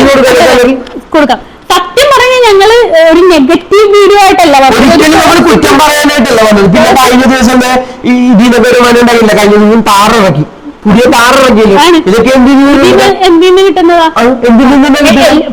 കൊടുക്കാം. സത്യം പറഞ്ഞാൽ ഞങ്ങൾ ഒരു നെഗറ്റീവ് വീഡിയോ ആയിട്ടല്ല ഒരിക്കലും നമ്മൾ കുറ്റം പറയാനായിട്ടല്ല വന്നത്. പിന്നെ കഴിഞ്ഞ ദിവസം ഈ ഇതിനൊക്കെ ഒരു മന ഉണ്ടായില്ല. കഴിഞ്ഞ ദിവസം താറിറക്കി പുതിയ താറിറക്കിയല്ലോ ആണ്. ഇതൊക്കെ എന്തിനു കിട്ടുന്നതാ?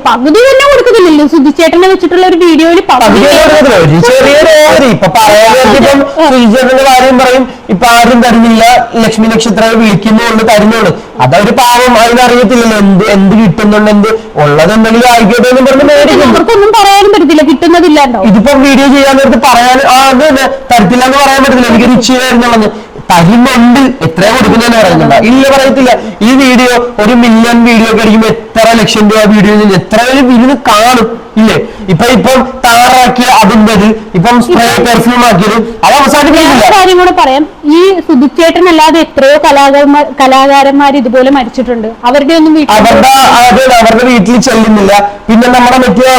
പകുതി തന്നെ കൊടുക്കുന്നില്ലല്ലോ. സുധിച്ചേട്ടനെ വെച്ചിട്ടുള്ള ഒരു വീഡിയോയിൽ ഒരു ചെറിയൊരു ഓവർ ഇപ്പൊ പറയാനായിട്ട് ഇപ്പം ശ്രീചേട്ടന്റെ കാര്യം പറയും. ഇപ്പൊ ആരും തരുന്നില്ല. ലക്ഷ്മി നക്ഷത്രം വിളിക്കുന്നുണ്ട് തരുന്നുണ്ട് അതവര് പാവം. അതിനറിയത്തില്ലല്ലോ. എന്ത് എന്ത് കിട്ടുന്നുണ്ട് എന്ത്? ഉള്ളത് എന്തെങ്കിലും ആയിക്കോട്ടെ എന്ന് പറഞ്ഞ് മേടിക്കുന്നു. അവർക്കൊന്നും പറയാനും പറ്റത്തില്ല. കിട്ടുന്നതില്ലാണ്ടോ? ഇതിപ്പം വീഡിയോ ചെയ്യാൻ നേരത്ത് പറയാൻ ആ അത് തരത്തില്ല എന്ന് പറയാൻ പറ്റത്തില്ല. എനിക്ക് രുചി വരുന്നുള്ളത് തരുന്നുണ്ട് എത്ര കൊടുക്കുന്നതെന്ന് പറയുന്നില്ല ഇല്ല പറയത്തില്ല. ഈ വീഡിയോ ഒരു മില്യൺ വീഡിയോ ഒക്കെ അടിക്കുമ്പോ എത്ര ലക്ഷം രൂപ വീഡിയോ എത്ര പേര് ഇരുന്ന് കാണും. ഇല്ലേ? ഇപ്പൊ ഇപ്പം താറാക്കിയ അതിന്റെത് ഇപ്പം സ്പ്രേ പെർഫ്യൂം ആക്കിയത് അത് അവസാനിപ്പിക്കില്ല കാര്യം കൂടെ പറയാം. ഈ സുധിച്ചേട്ടൻ അല്ലാതെ എത്രയോ കലാകാരന്മാർ കലാകാരന്മാർ ഇതുപോലെ മരിച്ചിട്ടുണ്ട്. അവരുടെ ഒന്നും അവരുടെ അത് അവരുടെ വീട്ടിൽ ചെല്ലുന്നില്ല. പിന്നെ നമ്മുടെ മറ്റേ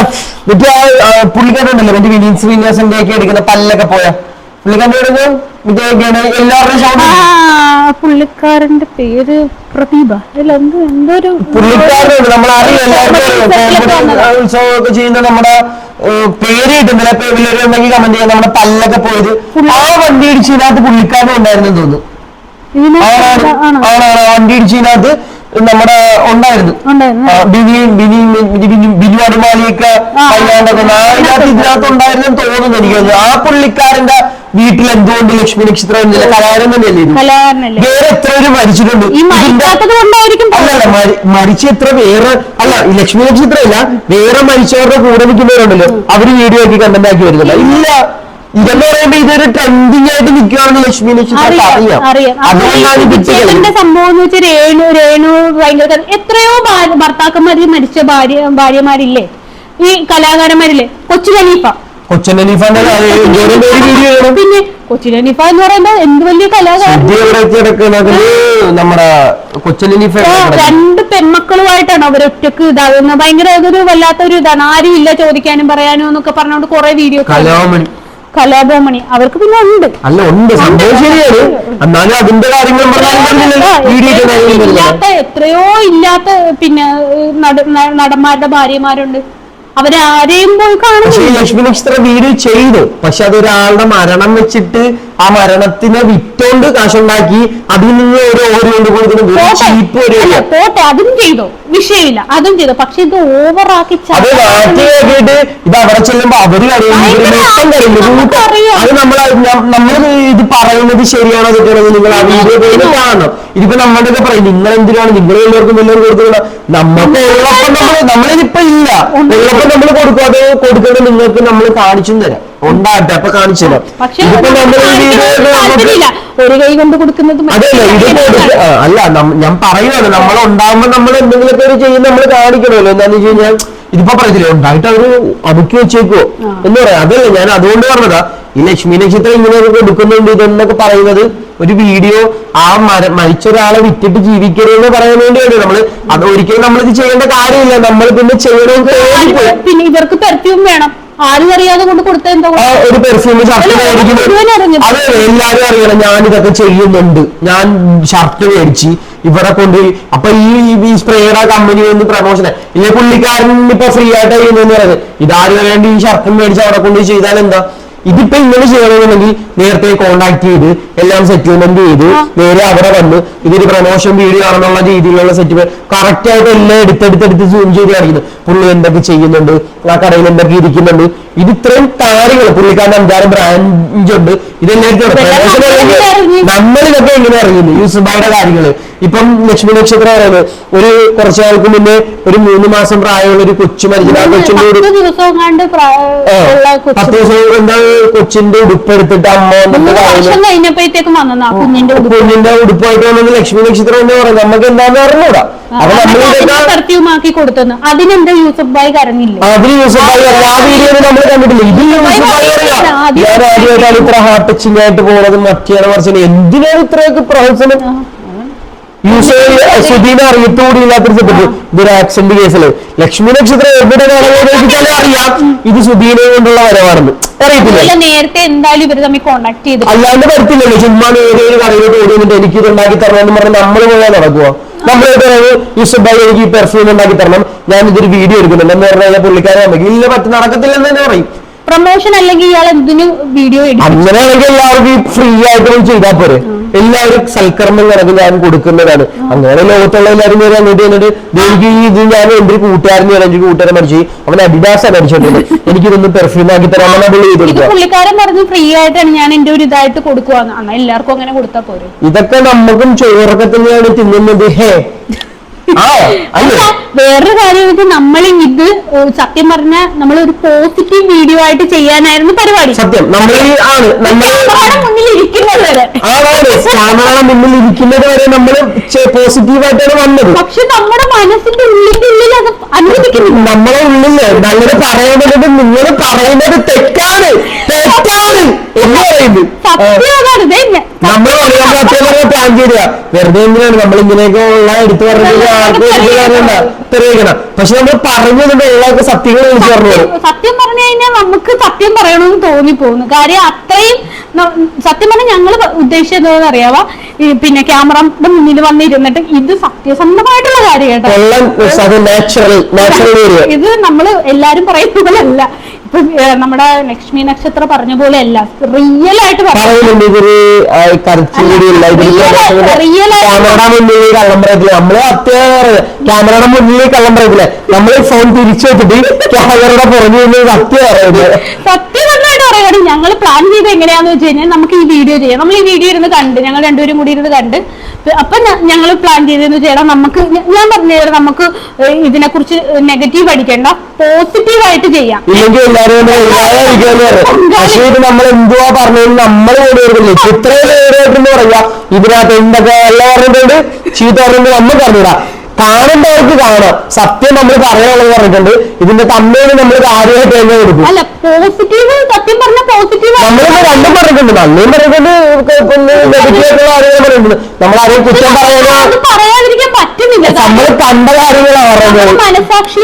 മറ്റേ പുള്ളിക്കാരുണ്ടല്ലോ മറ്റേ വിനീത് ശ്രീനിവാസന്റെ ഒക്കെ എടുക്കുന്ന പല്ലൊക്കെ പോയ. പുള്ളിക്കാരന്റെ എടുക്കും എല്ലാവരുടെയും പുള്ളിക്കാരന്റെ പേര് പ്രദീപ. അല്ല എന്തോ പുള്ളിക്കാരനുണ്ട് നമ്മൾ ഉത്സവമൊക്കെ ചെയ്യുന്ന നമ്മുടെ പേര് കിട്ടുന്നില്ല. ഇപ്പൊ കമന്റ് ചെയ്യാം നമ്മുടെ പല്ലൊക്കെ പോയത്. ആ വണ്ടി ഇടിച്ചതിനകത്ത് പുള്ളിക്കാരനും ഉണ്ടായിരുന്നു തോന്നുന്നു. ആണാണ് വണ്ടി ഇടിച്ചതിനകത്ത് നമ്മുടെ ഉണ്ടായിരുന്നു. ബിനിയും ബിനിയും ബിനി അടിമാലിയൊക്കെ ഇതിനകത്ത് ഉണ്ടായിരുന്നെന്ന് തോന്നുന്നു എനിക്ക് ആ പുള്ളിക്കാരന്റെ വീട്ടിൽ എന്തുകൊണ്ട് ലക്ഷ്മി നക്ഷത്രം എന്നില്ല? കലാകാരൻ തന്നെയല്ലേ കലാകാരനല്ലേ? വേറെ എത്ര പേര് മരിച്ചിട്ടുണ്ട്. ഈ ഇതിന്റെ മരിക്കാത്തത് കൊണ്ടായിരിക്കും അല്ലല്ല മരി- മരിച്ച എത്ര വേറെ അല്ല ഈ ലക്ഷ്മി നക്ഷത്രമില്ല വേറെ മരിച്ചവരുടെ കൂടെ നിൽക്കുന്നവരുണ്ടല്ലോ. അവർ വീഡിയോ ആക്കി കണ്ടന്റ് ആക്കി വരുന്നില്ല ഇല്ല. ഇതെന്ന് പറയുമ്പോ ഇതൊരു ട്രെൻഡിങ് ആയിട്ട് നിൽക്കുകയാണ് ലക്ഷ്മി നക്ഷത്രം അറിയാം അറിയാം. അറിയാം. അപ്പൊ ഈ അതുകൊണ്ടാണ് ഇത് സുധിച്ചേട്ടന്റെ ചെയ്യുന്നത്. സംഭവം എന്ന് വെച്ചാൽ രേണു രേണു ഭയങ്കര ക- എത്രയോ ഭാര്യ- ഭർത്താക്കന്മാരിൽ മരിച്ച ഭാര്യ ഭാര്യമാരില്ലേ? ഈ കലാകാരന്മാരില്ലേ? കൊച്ചു ഖലീഫ കൊച്ചൻ അനീഫാന്റെ പിന്നെ കൊച്ചു ഖലീഫ എന്ന് പറയുമ്പോ എന്ത് വലിയ കലാകാരൻ? നമ്മുടെ കൊച്ചൻ അനീഫ? രണ്ട് പെൺമക്കളുമായിട്ടാണ് അവർ ഒറ്റയ്ക്ക് ഇതാകുന്നത്. ഭയങ്കര അതൊരു വല്ലാത്തൊരു ഇതാണ്. ആരും ഇല്ല ചോദിക്കാനും പറയാനും എന്നൊക്കെ പറഞ്ഞുകൊണ്ട് കുറെ വീഡിയോ കലാമണി. കലാഭവമണി. അവർക്ക് പിന്നെ ഉണ്ട്. അല്ല ഉണ്ട്. സംഭവം ശരിയാണ്. എന്നാലും അതിന്റെ എത്രയോ ഇല്ലാത്ത എത്രയോ ഇല്ലാത്ത പിന്നെ നടന്മാരുടെ ഭാര്യമാരുണ്ട്. അവരാരെയും പോയി കാണുന്നു കാണുന്നില്ല. ലക്ഷ്മി നക്ഷത്ര വീഡിയോ ചെയ്തു. പക്ഷെ അതൊരാളുടെ മരണം വെച്ചിട്ട് ആ മരണത്തിനെ വിറ്റോണ്ട് കാശുണ്ടാക്കി അതിൽ നിന്ന് ഒരു ഓഹരി കൊണ്ട് കൊടുക്കുന്ന ചീപ്പ് ഒരു പോട്ടെ. അതും ചെയ്തോ. വിഷയമില്ല. അതും ചെയ്തോ. പക്ഷെ ഇത് ഓവറാക്കി അത് നാട്ടി നോക്കിയിട്ട് ഇത് അവിടെ ചെല്ലുമ്പോ അവർ നമുക്കറിയാം. അത് നമ്മൾ നമ്മൾ ഇത് പറയുന്നത് ശരിയാണോ തെറ്റാണോ നിങ്ങൾ ആ വീഡിയോ പോയി കാണണം. ഇതിപ്പോ നമ്മളൊക്കെ പറയും നിങ്ങൾ എന്തിനാണ് നിങ്ങൾ എല്ലാവർക്കും എല്ലാവരും കൊടുക്കുക നമ്മൾക്ക് ഉള്ളപ്പം നമ്മൾ നമ്മളിതിപ്പോ ഇല്ല. ഉള്ളപ്പം നമ്മൾ കൊടുക്കും അത് കൊടുക്കുന്നത് നിങ്ങൾക്ക് നമ്മൾ കാണിച്ചു തരാം. ഉണ്ടാകട്ടെ. അപ്പൊ കാണിച്ചില്ല ഇതിപ്പോ നമ്മൾ ഒരു കൈ കൊണ്ട് കൊടുക്കുന്നത് അല്ല? ഞാൻ പറയുകയാണ് നമ്മൾ ഉണ്ടാകുമ്പോ നമ്മൾ എന്തെങ്കിലും പേര് ചെയ്യുന്ന നമ്മൾ കാണിക്കണമല്ലോ. എന്താന്ന് വെച്ച് കഴിഞ്ഞാൽ ഇതിപ്പോ പറയത്തില്ല ഉണ്ടായിട്ട് അവർ അടുക്കി വെച്ചേക്കോ. എന്ന് പറയാം. അതല്ല ഞാൻ അതുകൊണ്ട് പറഞ്ഞതാ. ഈ ലക്ഷ്മി നക്ഷത്രം ഇങ്ങനെ കൊടുക്കുന്നുണ്ട് ഇതെന്നൊക്കെ പറയുന്നത് ഒരു വീഡിയോ ആ മര മരിച്ച ഒരാളെ വിറ്റിട്ട് ജീവിക്കരുതെന്ന് പറയാൻ വേണ്ടിയാണ്. നമ്മൾ അത് ഒരിക്കലും നമ്മളിത് ചെയ്യേണ്ട കാര്യമില്ല. നമ്മൾ പിന്നെ ചെയ്യണമെന്ന് തോന്നിപ്പോയി പിന്നെ ഇവർക്ക് പെർഫ്യൂം വേണം. ആരും അറിയാതെ കൊണ്ട് കൊടുത്ത എന്താ ഒരു പെർഫ്യൂം ഷർട്ട് മുഴുവൻ എല്ലാരും അറിയണം ഞാൻ ഇതൊക്കെ ചെയ്യുന്നുണ്ട്. ഞാൻ ഷർട്ട് മേടിച്ച് ഇവിടെ കൊണ്ട് അപ്പൊ ഈ ഈ സ്പ്രേയുടെ കമ്പനി വന്ന് പ്രമോഷൻ ഇല്ലേ പുള്ളിക്കാരൻ ഇപ്പൊ ഫ്രീ ആയിട്ട് ചെയ്യുന്നു പറയുന്നത്. ഇതാരും വേണ്ടി ഈ ഷർട്ട് മേടിച്ച് അവിടെ കൊണ്ട് ചെയ്താൽ എന്താ? ഇതിപ്പോ ഇങ്ങനെ ചെയ്യണമെന്നുണ്ടെങ്കിൽ നേരത്തെ കോണ്ടാക്ട് ചെയ്ത് എല്ലാം സെറ്റിൽമെന്റ് ചെയ്ത് നേരെ അവിടെ വന്ന് ഇതൊരു പ്രമോഷൻ വീഡിയോ ആണെന്നുള്ള രീതിയിലുള്ള സെറ്റ് കറക്റ്റ് ആയിട്ട് എല്ലാം എടുത്തെടുത്തെടുത്ത് സൂം ചെയ്ത് കാണിക്കുന്നു. പുള്ളി എന്തൊക്കെ ചെയ്യുന്നുണ്ട്? ആ കടയിൽ എന്തൊക്കെ ഇരിക്കുന്നുണ്ട്? ഇത് ഇത്രയും കാര്യങ്ങൾ പുള്ളിക്കാരന്റെ അഞ്ചാറ് ബ്രാഞ്ച് ഉണ്ട്. ഇതെല്ലാം നമ്മൾ ഇതൊക്കെ എങ്ങനെ അറിയുന്നു. യൂസുബായുടെ കാര്യങ്ങൾ. ഇപ്പം ലക്ഷ്മി നക്ഷത്രം പറയുന്നത് ഒരു കുറച്ചു നാൾക്ക് മുന്നേ ഒരു മൂന്ന് മാസം പ്രായമുള്ള ഒരു കൊച്ചു മരിച്ചിട്ട് ആ കൊച്ചിന്റെ ഒരു പത്ത് ദിവസം എന്താ കൊച്ചിന്റെ ഉടുപ്പ് എടുത്തിട്ട് അമ്മ കുഞ്ഞിന്റെ ഉടുപ്പായിട്ട് വന്നത് ലക്ഷ്മി നക്ഷത്രം എന്ന് പറയുന്നത്. നമുക്ക് എന്താന്ന് അറിഞ്ഞൂടാ? കൊടുത്തെന്ന്. അതിനെന്താ യൂസഫ് ബായി കരഞ്ഞില്ലേ? അതിന് യൂസഫായി ആ നമ്മൾ കണ്ടിട്ടില്ല. ഇത് യൂസഫായി അറിയാം ഞാൻ ആദ്യമായിട്ടാണ് ഇത്ര ഹാർട്ട് ടച്ചിങ് ആയിട്ട് പോകുന്നത് മറ്റേ മറിച്ചാണ് എന്തിനാണ് ഇത്രയൊക്കെ പ്രഹസനം? യൂസഫ് സുധീനെ ഇതൊരു ആക്സിഡന്റ് കേസിൽ ലക്ഷ്മി നക്ഷത്രം എവിടെ അറിയാം. ഇത് സുധീനെ കൊണ്ടുള്ള വരവാണെന്ന്. അറിയത്തില്ല? നേരത്തെ എന്തായാലും ഇവർ തമ്മിൽ കോണ്ടാക്ട് ചെയ്ത് അല്ലാണ്ട് വരത്തില്ലല്ലോ. ചുമ്മാ നേരെ ഒരു കടയിലോട്ട് ഓടി വന്നിട്ട് എനിക്ക് ഇത് ഉണ്ടാക്കി തരണമെന്ന് പറഞ്ഞ് നമ്മൾ പോയാൽ നടക്കുവോ. നമ്മൾ പറയുന്നത് യൂസഫായി എനിക്ക് ഈ പെർഫ്യൂം ഉണ്ടാക്കി തരണം. ഞാൻ ഇതൊരു വീഡിയോ എടുക്കുന്നുണ്ട്. എന്ന് പറഞ്ഞാൽ പുള്ളിക്കാരെ നമുക്ക് ഇല്ല പറ്റി നടക്കത്തില്ലെന്ന് തന്നെ പറയും. പ്രൊമോഷൻ അല്ലെങ്കിൽ ഇയാൾ എന്തിനു വീഡിയോ എടുക്കും. അങ്ങനെയാണെങ്കിൽ എല്ലാവർക്കും ഫ്രീ ആയിട്ട് ചെയ്താൽ പോരെ. എല്ലാവരും സൽക്കർമ്മം കണക്ക് ഞാൻ കൊടുക്കുന്നതാണ്. അങ്ങനെ ലോകത്തുള്ള എല്ലാവരും നേരെ അങ്ങോട്ട് വന്നിട്ട് എനിക്ക് ഇത് ഞാൻ എന്റെ കൂട്ടുകാരെന്ന് കൂട്ടുകാരൻ വരാൻ എനിക്ക് കൂട്ടുകാരൻ മരിച്ചു അവൻ അഡിഡാസ് മരിച്ചിട്ടുണ്ട് എനിക്ക് ഇതൊന്ന് പെർഫ്യൂം ആക്കി തരാൻ പുള്ളിക്കാരൻ പറഞ്ഞു ഫ്രീ ആയിട്ടാണ് ഞാൻ എന്റെ ഒരു ഇതായിട്ട് കൊടുക്കുക എല്ലാവർക്കും അങ്ങനെ കൊടുത്താ പോരും. ഇതൊക്കെ നമുക്കും ചോറൊക്കെ തന്നെയാണ് തിന്നുന്നത്. ഹേ. വേറൊരു കാര്യം വെച്ചാൽ നമ്മൾ ഇത് സത്യം പറഞ്ഞ നമ്മൾ ഒരു പോസിറ്റീവ് വീഡിയോ ആയിട്ട് ചെയ്യാനായിരുന്നു പരിപാടി. സത്യം നമ്മൾ ആണ് നമ്മൾ മുന്നിൽ ഇരിക്കുന്നത് വരെ. നമ്മൾ ക്യാമറ മുന്നിൽ ഇരിക്കുന്നത് വരെ നമ്മൾ പോസിറ്റീവായിട്ടാണ് വന്നത്. പക്ഷെ നമ്മുടെ മനസ്സിന്റെ ഉള്ളിന്റെ ഉള്ളിൽ അത് അനുവദിക്കുന്നു നമ്മളെ ഉള്ളിൽ നല്ലത് പറയുന്നത് നിങ്ങൾ പറയുന്നത് തെറ്റാണ് തെറ്റാണ് എന്ന് പറയുന്നു. സത്യം അതാണ് നമ്മൾ പ്ലാൻ ചെയ്യുക വെറുതെ എന്തിനാണ് നമ്മൾ ഇങ്ങനെയൊക്കെ ഉള്ള എടുത്തു പറഞ്ഞത് തെറിയിക്കണം പക്ഷെ നമ്മൾ പറഞ്ഞതിന്റെ ഉള്ള സത്യങ്ങൾ വിളിച്ചു പറഞ്ഞു സത്യം- പറഞ്ഞു കഴിഞ്ഞാൽ നമുക്ക് സത്യം പറയണമെന്ന് തോന്നിപ്പോകുന്നു. കാര്യം അത്രയും സത്യം പറഞ്ഞാൽ ഞങ്ങൾ ഉദ്ദേശിച്ചത് അറിയാവ? പിന്നെ ക്യാമറയുടെ മുന്നിൽ വന്നിരുന്നിട്ട് ഇത് സത്യസന്ധമായിട്ടുള്ള കാര്യം കേട്ടോ. ഇത് നമ്മൾ എല്ലാരും പറയുന്നതല്ല നമ്മുടെ ലക്ഷ്മി നക്ഷത്രം പറഞ്ഞ പോലെ അല്ല റിയൽ ആയിട്ട് ക്യാമറയുടെ മുന്നിൽ കള്ളം പറയത്തില്ല. നമ്മൾ ഫോൺ തിരിച്ചു വെച്ചിട്ട് ക്യാമറയുടെ നിന്ന് സത്യം പറയുന്നത്. സത്യസന്ധമായിട്ട് പറയുകയാണ്. ഞങ്ങൾ പ്ലാൻ ചെയ്ത് എങ്ങനെയാന്ന് വെച്ച് കഴിഞ്ഞാൽ നമുക്ക് ഈ വീഡിയോ ചെയ്യാം. നമ്മൾ ഈ വീഡിയോ ഇരുന്ന് കണ്ട് ഞങ്ങൾ രണ്ടുപേരും കൂടി ഇരുന്ന് കണ്ട് അപ്പൊ ഞങ്ങൾ പ്ലാൻ ചെയ്തെന്ന് ചേട്ടാ നമുക്ക് ഞാൻ പറഞ്ഞു തരാം നമുക്ക് ഇതിനെ കുറിച്ച് നെഗറ്റീവ് അടിക്കണ്ട പോസിറ്റീവ് ആയിട്ട് ചെയ്യാം. ഇല്ലെങ്കിൽ എല്ലാവരും കൂടെ ഇല്ലാതായിരിക്കുമെന്ന് പറയും. പക്ഷേ ഇത് നമ്മൾ എന്തുവാ പറഞ്ഞത് നമ്മൾ കൂടി വരുന്നില്ല ഇത്രയും പേരായിട്ടെന്ന് പറയാ. ഇതിനകത്ത് എന്തൊക്കെ എല്ലാം പറഞ്ഞിട്ടുണ്ട് ചീത്ത പറഞ്ഞിട്ട് നമ്മൾ പറഞ്ഞിടാം കാണേണ്ടവർക്ക് കാണാം. സത്യം നമ്മൾ പറയാനുള്ളത് പറഞ്ഞിട്ടുണ്ട്. ഇതിന്റെ തമ്മിൽ നമ്മൾ കാര്യമായിട്ട് തന്നെ കൊടുക്കും. അല്ല പോസിറ്റീവ് സത്യം പറഞ്ഞ പോസിറ്റീവ് നമ്മളിപ്പോ രണ്ടും പറഞ്ഞിട്ടുണ്ട്. നന്ദിയും പറഞ്ഞിട്ടുണ്ട്. കാര്യങ്ങൾ പറഞ്ഞിട്ടുണ്ട്. നമ്മൾ ആരെയും കുറ്റം പറയാതിരിക്കാൻ പറ്റുന്നില്ല. നമ്മൾ കണ്ട കാര്യങ്ങളാണ് മനസാക്ഷി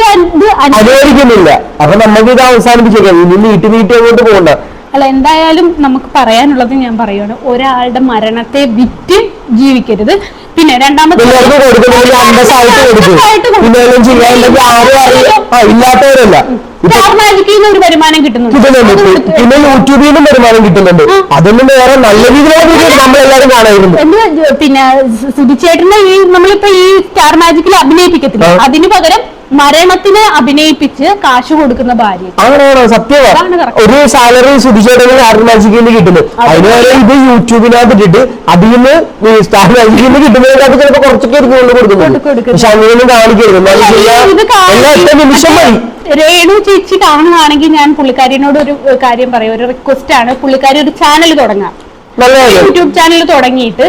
അനുവദിക്കുന്നില്ല അപ്പൊ നമുക്ക് ഇത് അവസാനിപ്പിച്ചേക്കാം ഇനി നീട്ടി നീട്ടി അങ്ങോട്ട് പോകണ്ട. അല്ല എന്തായാലും നമുക്ക് പറയാനുള്ളത് ഞാൻ പറയുകയാണ് ഒരാളുടെ മരണത്തെ വിറ്റ് ജീവിക്കരുത്. പിന്നെ രണ്ടാമത്തെ ഇല്ലാത്തവരല്ല. വരുമാനം കിട്ടുന്നുണ്ട്. പിന്നെ യൂട്യൂബിൽ നിന്നും വരുമാനം കിട്ടുന്നുണ്ട്. അതൊന്നും വേറെ നല്ല വീഡിയോ നമ്മളെല്ലാരും കാണായിരുന്നു. പിന്നെ സുധിച്ചേട്ടനെ ഈ നമ്മളിപ്പോ ഈ സ്റ്റാർ മാജിക്കിൽ അഭിനയിപ്പിക്കത്തില്ല? അതിനു പകരം മരണത്തിന് അഭിനയിപ്പിച്ച് കാശ് കൊടുക്കുന്ന ഭാര്യ. അങ്ങനെയാണോ? സത്യമാണ് ഒരു സാലറി സുധിച്ചേട്ടന് സ്റ്റാർ മാജിക്കിൽ നിന്ന് കിട്ടുന്നു. അതിന് വരെ ഇത് യൂട്യൂബിനകത്ത് ഇട്ടിട്ട് അതിൽ നിന്ന് സ്റ്റാർ മാജിക്കിൽ നിന്ന് കിട്ടുന്നതിനകത്ത് ചിലപ്പോൾ കുറച്ചൊക്കെ കൊടുക്കുന്നുണ്ട്. കൊടുക്കുന്നത്. പക്ഷെ അങ്ങനെയൊന്നും കാണിക്കരുത്. എല്ലാം നിമിഷം മതി. രേണു ചേച്ചി കാണുകയാണെങ്കിൽ ഞാൻ പുള്ളിക്കാരിനോട് ഒരു കാര്യം പറയാം. ഒരു റിക്വസ്റ്റ് ആണ്. പുള്ളിക്കാരി ഒരു ചാനൽ തുടങ്ങാം. യൂട്യൂബ് ചാനൽ തുടങ്ങിയിട്ട്.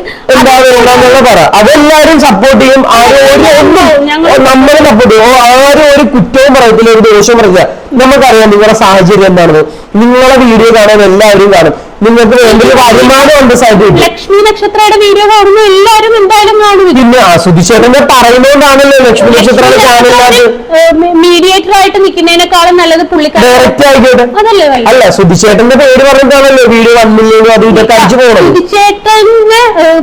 അതെല്ലാരും സപ്പോർട്ട് ചെയ്യും. ഒരു ഒന്നും ഞങ്ങൾ- നമ്മൾ സപ്പോർട്ട് ചെയ്യും. ആരും ഒരു കുറ്റവും പറയത്തില്ല ഒരു ദോഷവും പറയില്ല നമുക്കറിയാം നിങ്ങളുടെ സാഹചര്യം എന്താണെന്ന്. നിങ്ങളെ വീഡിയോ കാണാൻ എല്ലാവരും കാണും. നിങ്ങൾക്ക് വേണ്ടി വരുമാനമുണ്ട് ഉണ്ട് സൈഡ് ലക്ഷ്മി നക്ഷത്രയുടെ വീഡിയോ കാണുന്ന എല്ലാവരും എന്തായാലും കാണും. പിന്നെ ആ പറയുന്നതുകൊണ്ടാണല്ലോ പറയുന്നോണ്ടാണല്ലോ ലക്ഷ്മി നക്ഷത്രം മീഡിയേറ്റർ ആയിട്ട് നിൽക്കുന്നതിനേക്കാളും നല്ലത് പുള്ളിക്കാരൻ. ഡയറക്റ്റ് ആയിക്കോട്ടെ അതല്ലേ നല്ലത്? അല്ല സുധിച്ചേട്ടന്റെ പേര് പറഞ്ഞിട്ടാണല്ലോ വീഡിയോ വന്നില്ലെങ്കിൽ അത് ഇതൊക്കെ അടിച്ചു പോകണം ചേട്ടനെ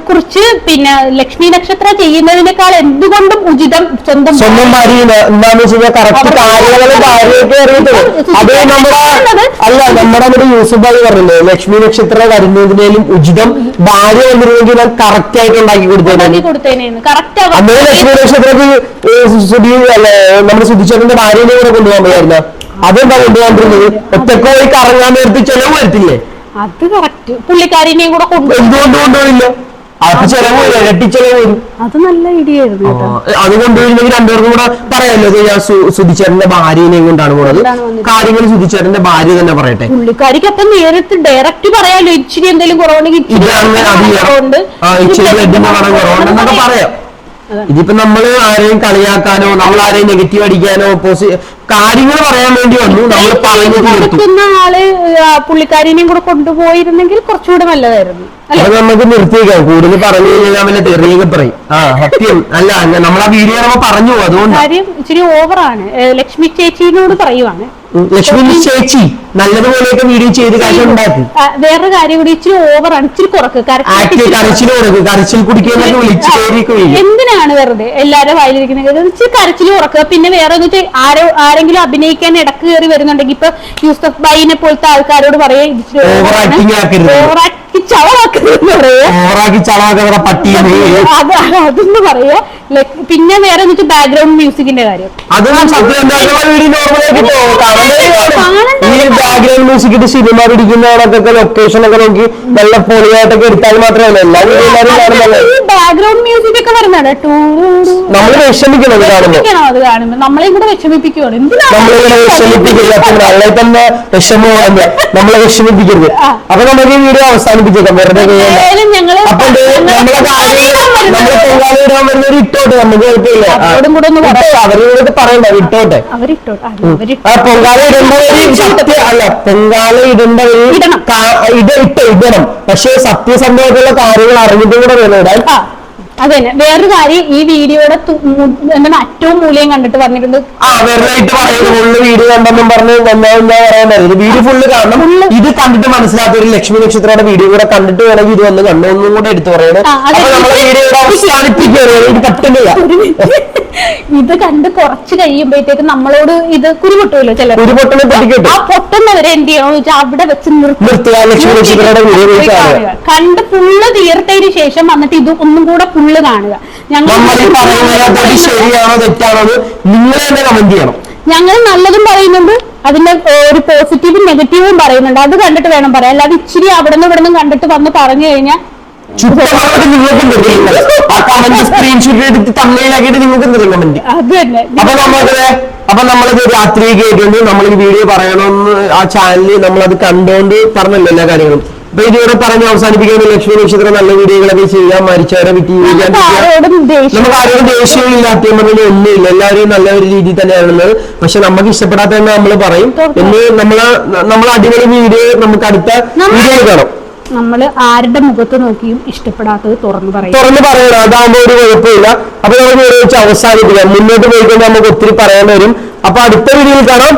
കുറിച്ച് പിന്നെ ലക്ഷ്മി നക്ഷത്ര ചെയ്യുന്നതിനേക്കാൾ എന്തുകൊണ്ടും ഉചിതം സ്വന്തം സ്വന്തം ഭാര്യ എന്താന്ന് വെച്ച് കഴിഞ്ഞാൽ കറക്റ്റ് കാര്യങ്ങളും കാര്യമൊക്കെ അറിയത്തുള്ളൂ അത് നമ്മുടെ അല്ല നമ്മുടെ നമ്മുടെ യൂസുഫ് ഭായി പറഞ്ഞില്ലേ ലക്ഷ്മി നക്ഷത്രം വരുന്നതിനേലും ഉചിതം ഭാര്യ വന്നിരുന്നെങ്കിൽ ഞാൻ കറക്റ്റ് ആയിട്ട് ഉണ്ടാക്കി കൊടുത്തേനെ. കറക്റ്റ് അന്നേരം ലക്ഷ്മി നക്ഷത്രത്തിൽ സുധി അല്ല നമ്മുടെ സുധിച്ചേട്ടന്റെ ഭാര്യനെ കൂടെ കൊണ്ടുപോകാൻ പോയായിരുന്നു? അതെന്താ കൊണ്ടുപോകാൻ ഒറ്റയ്ക്ക് പോയി കറങ്ങാൻ നേരത്തെ ചെലവ് വരത്തില്ലേ? അത് കറക്റ്റ് പുള്ളിക്കാരിനെയും കൂടെ കൊണ്ടുപോകും എന്തുകൊണ്ട് കൊണ്ടുപോയില്ല അപ്പൊ ചെലവ് വരും ഇരട്ടി ചെലവ് വരും. അത് നല്ല ഐഡിയ ആയിരുന്നു കേട്ടോ. അത് രണ്ടുപേർക്കും കൂടെ പറയാമല്ലോ ഇത് ഞാൻ സു- സുധിച്ചേട്ടന്റെ ഭാര്യനെയും കൊണ്ടാണ് പോണത്. കാര്യങ്ങൾ സുധിച്ചേട്ടന്റെ ഭാര്യ തന്നെ പറയട്ടെ. പുള്ളിക്കാരിക്ക് അപ്പം നേരിട്ട് ഡയറക്റ്റ് പറയാലോ ഇച്ചിരി എന്തെങ്കിലും കുറവുണ്ടെങ്കിൽ ഇച്ചിരി ഇതാണ് അത് കുറവുണ്ട് ആ ഇച്ചിരി ബ്ലഡിന്റെ മണം കുറവുണ്ടെന്നൊക്കെ പറയാം. ഇതിപ്പോ നമ്മൾ ആരെയും കളിയാക്കാനോ നമ്മൾ ആരെയും നെഗറ്റീവ് അടിക്കാനോ പോസി കാര്യങ്ങൾ പറയാൻ വേണ്ടി വന്നു. നമ്മൾ പറഞ്ഞു തീർത്തു. ആൾ ആ, പുള്ളിക്കാരിനെയും കൂടെ കൊണ്ടുപോയിരുന്നെങ്കിൽ കുറച്ചുകൂടെ നല്ലതായിരുന്നു. അല്ലെ? അപ്പൊ നമുക്ക് നിർത്തിയേക്കാം. കൂടുതൽ പറഞ്ഞു കഴിഞ്ഞാൽ പിന്നെ തെറിയൊക്കെ പറയും. ആ സത്യം. അല്ല നമ്മൾ ആ വീഡിയോ നമ്മൾ പറഞ്ഞു അതുകൊണ്ട്. കാര്യം ഇച്ചിരി ഓവറാണ്. ലക്ഷ്മി ചേച്ചിനോട് പറയുവാണ്. ലക്ഷ്മി ചേച്ചി നല്ലതുപോലെയൊക്കെ വീഡിയോ ചെയ്ത് കാര്യം ഉണ്ടാക്കി ആ, വേറൊരു കാര്യം കൂടി ഇച്ചിരി ഓവറാണ്. ഇച്ചിരി കുറക്ക്. ആക്ട് കരച്ചിൽ കൊടുക്കും കരച്ചിൽ കുടിക്കുന്നൊക്കെ വിളിച്ച് കയറിയൊക്കെ വീഴും എന്തിനാണ് വെറുതെ? എല്ലാരും വായിലിരിക്കുന്നത് ഇച്ചിരി കരച്ചിൽ കുറക്കുക. പിന്നെ വേറെ എന്നിട്ട് ആരോ ആരെങ്കിലും അഭിനയിക്കാൻ ഇടയ്ക്ക് കയറി വരുന്നുണ്ടെങ്കിൽ ഇപ്പൊ യൂസഫ് ബൈനെ പോലത്തെ ആൾക്കാരോട് പറയാ ഓവർ acting ചളവാക്കരുത് പറയാ. ഓറാക്കി ചളവാക്കുന്ന പട്ടിയെ അത് അതൊന്ന് പറയാ. പിന്നെ വേറെ എന്നിട്ട് ബാക്ക്ഗ്രൗണ്ട് മ്യൂസിക്കിന്റെ കാര്യം. നോർമലായിട്ട് ഈ ബാക്ക്ഗ്രൗണ്ട് മ്യൂസിക് ഇട്ട് സിനിമ പിടിക്കുന്നവരൊക്കെ ലൊക്കേഷൻ ഒക്കെ നോക്കി നല്ല പൊളിയായിട്ടൊക്കെ എടുത്താൽ മാത്രമല്ല? ബാക്ക്ഗ്രൗണ്ട് മ്യൂസിക് ഒക്കെ വരുന്നതാണ്. നമ്മൾ വിഷമിക്കണം ഇത് കാണുമ്പോൾ അത് കാണുമ്പോ. നമ്മളെയും കൂടെ വിഷമിപ്പിക്കുവാണ്. നമ്മളിങ്ങനെ വിഷമിപ്പിക്കരുത്. അപ്പൊ നമ്മളെ തന്നെ വിഷമമാണ് നമ്മളെ വിഷമിപ്പിക്കരുത്. അപ്പൊ നമുക്ക് ഈ വീഡിയോ അവസാനിപ്പിച്ചേക്കാം വെറുതെ നമ്മളെ ഇട്ടോട്ടെ നമുക്ക് കുഴപ്പമില്ല. അവരോടും പറയണ്ട ഇട്ടോട്ടെ. പൊങ്കാല സത്യ അല്ല പൊങ്കാല ഇടണം. ഇട ഇട്ട് ഇടണം പക്ഷെ സത്യസന്ധമായിട്ടുള്ള കാര്യങ്ങൾ അറിഞ്ഞിട്ടും കൂടെ വേണം ഇടാൻ. ആ തന്നെ വേറൊരു കാര്യം ഈ വീഡിയോയുടെ എന്താ എന്താണ് അറ്റവും മൂലയും കണ്ടിട്ട് പറഞ്ഞിട്ടുണ്ട്. ആ വെറുതെ ഫുള്ള് വീഡിയോ കണ്ടെന്നും പറഞ്ഞ് എന്താ പറയാൻ വീഡിയോ ഫുള്ള് കാരണം ഇത് കണ്ടിട്ട് മനസ്സിലാത്ത ഒരു ലക്ഷ്മി നക്ഷത്രയുടെ വീഡിയോ കൂടെ കണ്ടിട്ട് വേണമെങ്കിൽ ഇത് വന്ന് കണ്ടു. ഒന്നും കൂടെ എടുത്തു പറയണേ. ആ, അപ്പൊ നമ്മളെ വീഡിയോ ഇവിടെ അവസാനിപ്പിക്കുകയാണ് ഇത് പറ്റുന്നില്ല ഇത് കണ്ട് കുറച്ച് കഴിയുമ്പോഴത്തേക്ക് നമ്മളോട് ഇത് കുരുപൊട്ടുമല്ലോ ചില ആ പൊട്ടുന്നവരെ എന്ത് ചെയ്യണമെന്ന് വെച്ചാൽ അവിടെ വെച്ച് നിർത്തി. നിർത്തുക. കണ്ട് ഫുള്ള് തീർത്തതിന് ശേഷം വന്നിട്ട് ഇത് ഒന്നും കൂടെ ഫുള്ള് കാണുക. ഞങ്ങൾ നമ്മൾ ശരിയാണോ തെറ്റാണോ നിങ്ങൾ തന്നെ കമന്റ് ചെയ്യണം. ഞങ്ങൾ നല്ലതും പറയുന്നുണ്ട്. അതിന്റെ ഒരു പോസിറ്റീവും നെഗറ്റീവും പറയുന്നുണ്ട്. അത് കണ്ടിട്ട് വേണം പറയാം അല്ലാതെ ഇച്ചിരി അവിടെ നിന്ന് ഇവിടെ നിന്ന് കണ്ടിട്ട് വന്ന് പറഞ്ഞു കഴിഞ്ഞാൽ അത് അപ്പൊ നമ്മളിത് രാത്രി കേട്ടുകൊണ്ട് നമ്മൾ ഈ വീഡിയോ പറയണമെന്ന് ആ ചാനലിൽ നമ്മളത് കണ്ടുകൊണ്ട് പറഞ്ഞല്ലോ എല്ലാ കാര്യങ്ങളും. അപ്പൊ ഇതുവരെ പറഞ്ഞ് അവസാനിപ്പിക്കുന്ന ലക്ഷ്മി നക്ഷത്രം നല്ല വീഡിയോകളൊക്കെ ചെയ്യാം മരിച്ചവരെ വിറ്റ് ജീവിക്കാൻ നമുക്ക് ആരോടും ദേഷ്യവും ഇല്ല. അത്യം ആരോടും ഒന്നും ഇല്ല ഒന്നുമില്ല. എല്ലാവരും നല്ല ഒരു രീതിയിൽ തന്നെയാണുള്ളത്. പക്ഷെ നമുക്ക് ഇഷ്ടപ്പെടാത്ത തന്നെ നമ്മൾ പറയും. എന്ന് നമ്മൾ നമ്മൾ അടിപൊളി വീഡിയോ നമുക്ക് അടുത്ത വീഡിയോ കാണാം. നമ്മൾ ആരുടെ മുഖത്ത് നോക്കിയും ഇഷ്ടപ്പെടാത്തത് തുറന്നു പറയും. തുറന്നു പറയണം. അതാകുമ്പോ ഒരു കുഴപ്പമില്ല. അപ്പൊ നമുക്ക് ഇവിടെ വെച്ച് അവസാനിപ്പിക്കാം. മുന്നോട്ട് പോയിക്കൊണ്ട് നമുക്ക് ഒത്തിരി പറയാൻ വരും. അപ്പൊ അടുത്ത വീഡിയോയിൽ കാണാം.